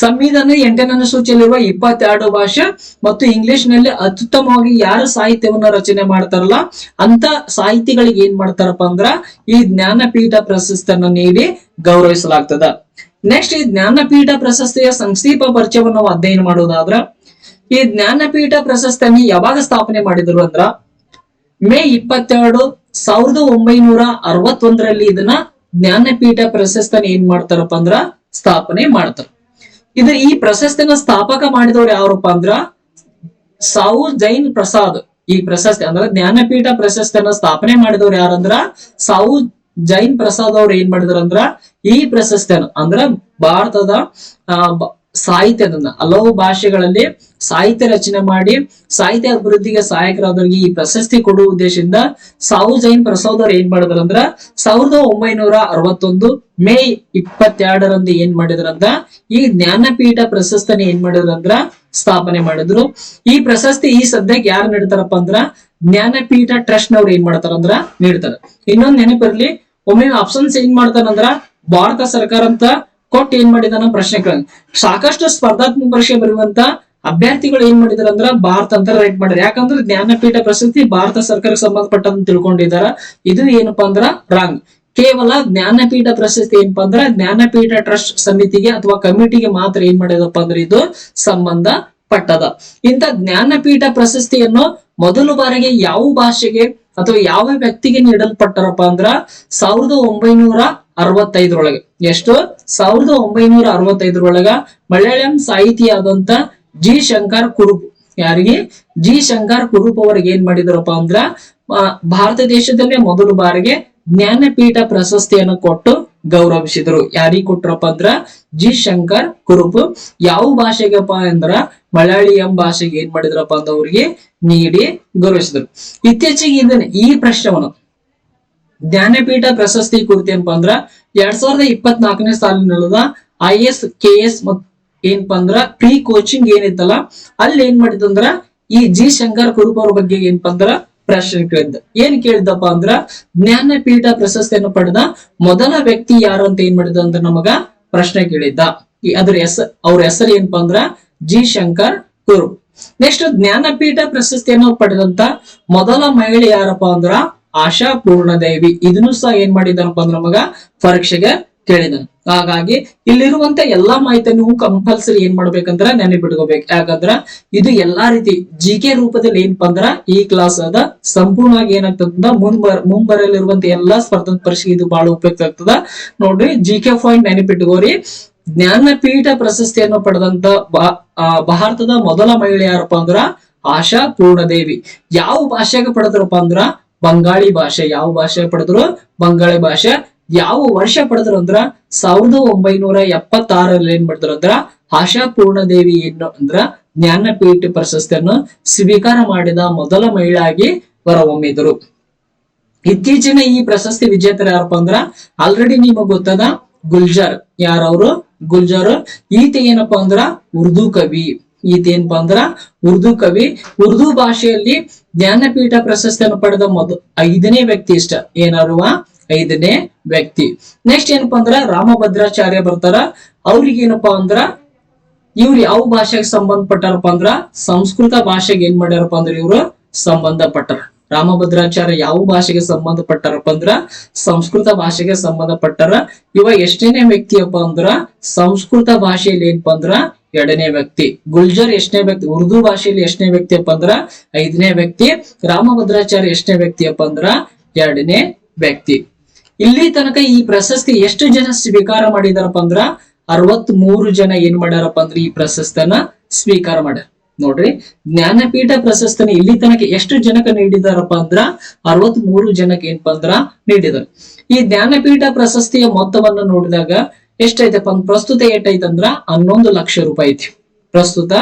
ಸಂವಿಧಾನ ಎಂಟನೇ ಸೂಚಿಯಲ್ಲಿರುವ ಇಪ್ಪತ್ತೆರಡು ಭಾಷೆ ಮತ್ತು ಇಂಗ್ಲಿಷ್ನಲ್ಲಿ ಅತ್ಯುತ್ತಮವಾಗಿ ಯಾರು ಸಾಹಿತ್ಯವನ್ನು ರಚನೆ ಮಾಡ್ತಾರಲ್ಲ, ಅಂತ ಸಾಹಿತಿಗಳಿಗೆ ಏನ್ ಮಾಡ್ತಾರಪ್ಪ ಅಂದ್ರ ಈ ಜ್ಞಾನಪೀಠ ಪ್ರಶಸ್ತಿಯನ್ನು ನೀಡಿ ಗೌರವಿಸಲಾಗ್ತದ. ನೆಕ್ಸ್ಟ್ ಈ ಜ್ಞಾನಪೀಠ ಪ್ರಶಸ್ತಿಯ ಸಂಕ್ಷಿಪ್ತ ಪರಿಚಯವನ್ನು ಅಧ್ಯಯನ ಮಾಡೋದಾದ್ರ, ಈ ಜ್ಞಾನಪೀಠ ಪ್ರಶಸ್ತಿಯನ್ನು ಯಾವಾಗ ಸ್ಥಾಪನೆ ಮಾಡಿದ್ರು ಅಂದ್ರ ಮೇ ಇಪ್ಪತ್ತೆರಡು ಸಾವಿರದ ಒಂಬೈನೂರ ಅರವತ್ತೊಂದರಲ್ಲಿ ಇದನ್ನ ಜ್ಞಾನಪೀಠ ಪ್ರಶಸ್ತಿನ ಏನ್ ಮಾಡ್ತಾರಪ್ಪ ಅಂದ್ರ ಸ್ಥಾಪನೆ ಮಾಡ್ತಾರ. ಇದು ಈ ಪ್ರಶಸ್ತಿನ ಸ್ಥಾಪಕ ಮಾಡಿದವ್ರು ಯಾರಪ್ಪ ಅಂದ್ರ ಸಾವು ಜೈನ್ ಪ್ರಸಾದ್. ಈ ಪ್ರಶಸ್ತಿ ಅಂದ್ರೆ ಜ್ಞಾನಪೀಠ ಪ್ರಶಸ್ತಿಯನ್ನ ಸ್ಥಾಪನೆ ಮಾಡಿದವ್ರು ಯಾರಂದ್ರ ಸಾವು ಜೈನ್ ಪ್ರಸಾದ್ ಅವ್ರು ಏನ್ ಮಾಡಿದ್ರಂದ್ರ ಈ ಪ್ರಶಸ್ತಿಯನ್ನು ಅಂದ್ರ ಭಾರತದ ಸಾಹಿತ್ಯದನ್ನ ಹಲವು ಭಾಷೆಗಳಲ್ಲಿ ಸಾಹಿತ್ಯ ರಚನೆ ಮಾಡಿ, ಸಾಹಿತ್ಯ ಅಭಿವೃದ್ಧಿಗೆ ಸಹಾಯಕರಾದವರಿಗೆ ಈ ಪ್ರಶಸ್ತಿ ಕೊಡುವ ಉದ್ದೇಶದಿಂದ ಸಾವು ಜೈನ್ ಪ್ರಸಾದ್ ಅವ್ರು ಏನ್ ಮಾಡಿದ್ರ ಅಂದ್ರ ಸಾವಿರದ ಒಂಬೈನೂರ ಅರವತ್ತೊಂದು ಮೇ ಇಪ್ಪತ್ತೆರಡರಂದು ಏನ್ ಮಾಡಿದ್ರಂದ್ರ ಈ ಜ್ಞಾನಪೀಠ ಪ್ರಶಸ್ತಿನ ಏನ್ ಮಾಡಿದ್ರಂದ್ರ ಸ್ಥಾಪನೆ ಮಾಡಿದ್ರು. ಈ ಪ್ರಶಸ್ತಿ ಈ ಸದ್ಯಕ್ಕೆ ಯಾರು ನೀಡ್ತಾರಪ್ಪ ಅಂದ್ರ ಜ್ಞಾನಪೀಠ ಟ್ರಸ್ಟ್ ನವ್ರು ಏನ್ ಮಾಡ್ತಾರಂದ್ರ ನೀಡ್ತಾರ. ಇನ್ನೊಂದ್ ನೆನಪಿರ್ಲಿ, ಒಮ್ಮೆ ಆಪ್ಷನ್ಸ್ ಏನ್ ಮಾಡ್ತಾರಂದ್ರ ಭಾರತ ಸರ್ಕಾರ ಅಂತ ಕೊಟ್ಟು ಏನ್ ಮಾಡಿದಾನ ಪ್ರಶ್ನೆಗಳನ್ನ ಸಾಕಷ್ಟು ಸ್ಪರ್ಧಾತ್ಮಕ ಪರೀಕ್ಷೆ ಬರುವಂತ ಅಭ್ಯರ್ಥಿಗಳು ಏನ್ ಮಾಡಿದಾರೆ ಅಂದ್ರ ಭಾರತ ಅಂತ ರೈಟ್ ಮಾಡಿದ್ರು. ಯಾಕಂದ್ರೆ ಜ್ಞಾನಪೀಠ ಪ್ರಶಸ್ತಿ ಭಾರತ ಸರ್ಕಾರಕ್ಕೆ ಸಂಬಂಧಪಟ್ಟಂತ ತಿಳ್ಕೊಂಡಿದಾರ. ಇದು ಏನಪ್ಪಾ ಅಂದ್ರ ರಾಂಗ್ ಕೇವಲ ಜ್ಞಾನಪೀಠ ಪ್ರಶಸ್ತಿ ಏನಪ್ಪಾ ಅಂದ್ರ ಜ್ಞಾನಪೀಠ ಟ್ರಸ್ಟ್ ಸಮಿತಿಗೆ ಅಥವಾ ಕಮಿಟಿಗೆ ಮಾತ್ರ ಏನ್ ಮಾಡಿದಪ್ಪ ಅಂದ್ರೆ ಇದು ಸಂಬಂಧ ಪಟ್ಟದ ಇಂಥ ಜ್ಞಾನಪೀಠ ಪ್ರಶಸ್ತಿಯನ್ನು ಮೊದಲು ಬಾರಿಗೆ ಯಾವ ಭಾಷೆಗೆ ಅಥವಾ ಯಾವ ವ್ಯಕ್ತಿಗೆ ನೀಡಲ್ಪಟ್ಟರಪ್ಪ ಅಂದ್ರ ಸಾವಿರದ ಒಂಬೈನೂರ ಅರವತ್ತೈದರೊಳಗೆ. ಎಷ್ಟು? ಸಾವಿರದ ಒಂಬೈನೂರ ಅರವತ್ತೈದರೊಳಗ ಮಲಯಾಳಂ ಸಾಹಿತಿಯಾದಂತ ಜಿ ಶಂಕರ್ ಕುರುಪ್ ಯಾರಿಗೆ? ಜಿ ಶಂಕರ್ ಕುರುಪ್ ಅವ್ರಿಗೆ ಏನ್ ಮಾಡಿದ್ರಪ್ಪ ಅಂದ್ರ ಭಾರತ ದೇಶದಲ್ಲೇ ಮೊದಲು ಬಾರಿಗೆ ಜ್ಞಾನಪೀಠ ಪ್ರಶಸ್ತಿಯನ್ನು ಕೊಟ್ಟು ಗೌರವಿಸಿದ್ರು. ಯಾರಿಗೆ ಕೊಟ್ರಪ್ಪ ಅಂದ್ರ, ಜಿ ಶಂಕರ್ ಕುರುಪ್ ಯಾವ ಭಾಷೆಗಪ್ಪ ಅಂದ್ರ, ಮಲಯಾಳಿಯಂ ಭಾಷೆಗೆ ಏನ್ ಮಾಡಿದ್ರಪ್ಪ ಅಂತ ಅವ್ರಿಗೆ ನೀಡಿ ಗೌರವಿಸಿದ್ರು. ಇತ್ತೀಚೆಗೆ ಇದನ್ನ ಈ ಪ್ರಶ್ನವನ್ನು ಜ್ಞಾನಪೀಠ ಪ್ರಶಸ್ತಿ ಕುರಿತು ಏನಪ್ಪ ಅಂದ್ರ ಎರಡ್ ಸಾವಿರದ ಇಪ್ಪತ್ನಾಲ್ಕನೇ ಸಾಲಿನಲ್ಲದ ಐ ಎಸ್ ಕೆ ಎಸ್ ಏನಪ್ಪಾ ಅಂದ್ರ ಪ್ರೀ ಕೋಚಿಂಗ್ ಏನಿತ್ತಲ್ಲ, ಅಲ್ಲಿ ಏನ್ ಮಾಡಿದಂದ್ರ ಈ ಜಿ ಶಂಕರ್ ಕುರುಪ್ ಅವ್ರ ಬಗ್ಗೆ ಏನಪ್ಪಾ ಅಂದ್ರ ಪ್ರಶ್ನೆ ಕೇಳಿದ್ದ. ಏನ್ ಕೇಳಿದಪ್ಪ ಅಂದ್ರ ಜ್ಞಾನಪೀಠ ಪ್ರಶಸ್ತಿಯನ್ನು ಪಡೆದ ಮೊದಲ ವ್ಯಕ್ತಿ ಯಾರು ಅಂತ ಏನ್ ಮಾಡಿದ ಅಂದ್ರ ನಮಗ ಪ್ರಶ್ನೆ ಕೇಳಿದ್ದ. ಅದ್ರ ಹೆಸರ್ ಅವ್ರ ಹೆಸರು ಏನಪ್ಪಾ ಅಂದ್ರ ಜಿ ಶಂಕರ್ ಕುರು ನೆಕ್ಸ್ಟ್ ಜ್ಞಾನಪೀಠ ಪ್ರಶಸ್ತಿಯನ್ನು ಪಡೆದಂತ ಮೊದಲ ಮಹಿಳೆ ಯಾರಪ್ಪ ಅಂದ್ರ ಆಶಾ ಪೂರ್ಣ ದೇವಿ. ಇದನ್ನು ಸಹ ಏನ್ ಮಾಡಿದ್ದಾನಪ್ಪ ಅಂದ್ರೆ ನಮಗ ಪರೀಕ್ಷೆಗೆ ಕೇಳಿದನು. ಹಾಗಾಗಿ ಇಲ್ಲಿರುವಂತ ಎಲ್ಲಾ ಮಾಹಿತಿಯನ್ನು ಕಂಪಲ್ಸರಿ ಏನ್ ಮಾಡ್ಬೇಕಂದ್ರ ನೆನಪಿಟ್ಕೋಬೇಕು ಯಾಕಂದ್ರ ಇದು ಎಲ್ಲಾ ರೀತಿ ಜಿ ಕೆ ರೂಪದಲ್ಲಿ ಏನ್ ಅಂದ್ರ ಈ ಕ್ಲಾಸ್ ಅದ ಸಂಪೂರ್ಣವಾಗಿ ಏನಾಗ್ತದ ಮುಂಬರ್ ಮುಂಬರಲಿರುವಂತ ಎಲ್ಲಾ ಸ್ಪರ್ಧಾ ಪರೀಕ್ಷೆಗೆ ಇದು ಬಹಳ ಉಪಯುಕ್ತ ಆಗ್ತದ. ನೋಡ್ರಿ ಜಿ ಕೆ ಪಾಯಿಂಟ್ ನೆನಪಿಟ್ಕೋರಿ ಜ್ಞಾನಪೀಠ ಪ್ರಶಸ್ತಿಯನ್ನು ಪಡೆದಂತ ಭಾರತದ ಮೊದಲ ಮಹಿಳೆ ಯಾರಪ್ಪ ಅಂದ್ರ ಆಶಾ ಪೂರ್ಣದೇವಿ ಯಾವ ಭಾಷೆಗೆ ಪಡೆದ್ರಪ್ಪ ಅಂದ್ರ ಬಂಗಾಳಿ ಭಾಷೆ ಯಾವ ಭಾಷೆ ಪಡೆದ್ರು? ಬಂಗಾಳಿ ಭಾಷೆ. ಯಾವ ವರ್ಷ ಪಡೆದ್ರು ಅಂದ್ರ? ಸಾವಿರದ ಒಂಬೈನೂರ ಎಪ್ಪತ್ತಾರಲ್ಲಿ ಏನ್ ಮಾಡಿದ್ರು ಅಂದ್ರ? ಆಶಾ ಪೂರ್ಣದೇವಿ ಏನು ಅಂದ್ರ? ಜ್ಞಾನಪೀಠ ಪ್ರಶಸ್ತಿಯನ್ನು ಸ್ವೀಕಾರ ಮಾಡಿದ ಮೊದಲ ಮಹಿಳೆ ಆಗಿ ಹೊರಹೊಮ್ಮಿದ್ರು. ಇತ್ತೀಚಿನ ಈ ಪ್ರಶಸ್ತಿ ವಿಜೇತರು ಯಾರಪ್ಪ ಅಂದ್ರ? ಆಲ್ರೆಡಿ ನಿಮಗೆ ಗೊತ್ತದ ಗುಲ್ಜಾರ್. ಯಾರವರು? ಗುಲ್ಜಾರ್. ಈತ ಏನಪ್ಪಾ ಅಂದ್ರ? ಉರ್ದು ಕವಿ. ಏನಪ್ಪಾ ಅಂದ್ರ ಉರ್ದು ಕವಿ, ಉರ್ದು ಭಾಷೆಯಲ್ಲಿ ಜ್ಞಾನಪೀಠ ಪ್ರಶಸ್ತಿಯನ್ನು ಪಡೆದ ಮೊದಲು ಐದನೇ ವ್ಯಕ್ತಿ ಇಷ್ಟ. ಏನಾರುವ ಐದನೇ ವ್ಯಕ್ತಿ. ನೆಕ್ಸ್ಟ್ ಏನಪ್ಪಾ ಅಂದ್ರ ರಾಮಭದ್ರಾಚಾರ್ಯ ಬರ್ತಾರ. ಅವ್ರಿಗೆ ಏನಪ್ಪಾ ಅಂದ್ರ ಇವ್ರು ಯಾವ ಭಾಷೆಗೆ ಸಂಬಂಧಪಟ್ಟಾರಪ್ಪ ಅಂದ್ರ ಸಂಸ್ಕೃತ ಭಾಷೆಗೆ ಏನ್ ಮಾಡ್ಯಾರಪ್ಪ ಅಂದ್ರ ಇವ್ರು ಸಂಬಂಧಪಟ್ಟಾರ. ರಾಮಭದ್ರಾಚಾರ್ಯ ಯಾವ ಭಾಷೆಗೆ ಸಂಬಂಧಪಟ್ಟಾರಪ್ಪ ಅಂದ್ರ ಸಂಸ್ಕೃತ ಭಾಷೆಗೆ ಸಂಬಂಧಪಟ್ಟರ. ಇವ ಎಷ್ಟನೇ ವ್ಯಕ್ತಿಯಪ್ಪ ಅಂದ್ರ ಸಂಸ್ಕೃತ ಭಾಷೆಯಲ್ಲಿ ಏನಪ್ಪಾ ಅಂದ್ರ ಎರಡನೇ ವ್ಯಕ್ತಿ. ಗುಲ್ಜರ್ ಎಷ್ಟನೇ ವ್ಯಕ್ತಿ? ಉರ್ದು ಭಾಷೆಯಲ್ಲಿ ಎಷ್ಟನೇ ವ್ಯಕ್ತಿಯಪ್ಪ ಅಂದ್ರ? ಐದನೇ ವ್ಯಕ್ತಿ. ರಾಮಭದ್ರಾಚಾರ್ಯ ಎಷ್ಟನೇ ವ್ಯಕ್ತಿಯಪ್ಪ ಅಂದ್ರ? ಎರಡನೇ ವ್ಯಕ್ತಿ. ಇಲ್ಲಿ ತನಕ ಈ ಪ್ರಶಸ್ತಿ ಎಷ್ಟು ಜನ ಸ್ವೀಕಾರ ಮಾಡಿದಾರಪ್ಪ ಅಂದ್ರ? ಅರವತ್ ಮೂರು ಜನ ಏನ್ ಮಾಡ್ಯಾರಪ್ಪ ಅಂದ್ರೆ ಈ ಪ್ರಶಸ್ತನ ಸ್ವೀಕಾರ ಮಾಡ್ಯಾರ. ನೋಡ್ರಿ, ಜ್ಞಾನಪೀಠ ಪ್ರಶಸ್ತಿನ ಇಲ್ಲಿ ತನಕ ಎಷ್ಟು ಜನಕ್ಕೆ ನೀಡಿದಾರಪ್ಪ ಅಂದ್ರ? ಅರವತ್ ಮೂರು ಜನಕ್ಕೆ ಏನಪ್ಪಾ ಅಂದ್ರ? ನೀಡಿದಾರೆ. ಈ ಜ್ಞಾನಪೀಠ ಪ್ರಶಸ್ತಿಯ ಮೊತ್ತವನ್ನು ನೋಡಿದಾಗ ಎಷ್ಟೈತಪ್ಪ ಅಂದ್ ಪ್ರಸ್ತುತ ಏಟೈತಂದ್ರ ಹನ್ನೊಂದು ಲಕ್ಷ ರೂಪಾಯಿ ಐತಿ. ಪ್ರಸ್ತುತ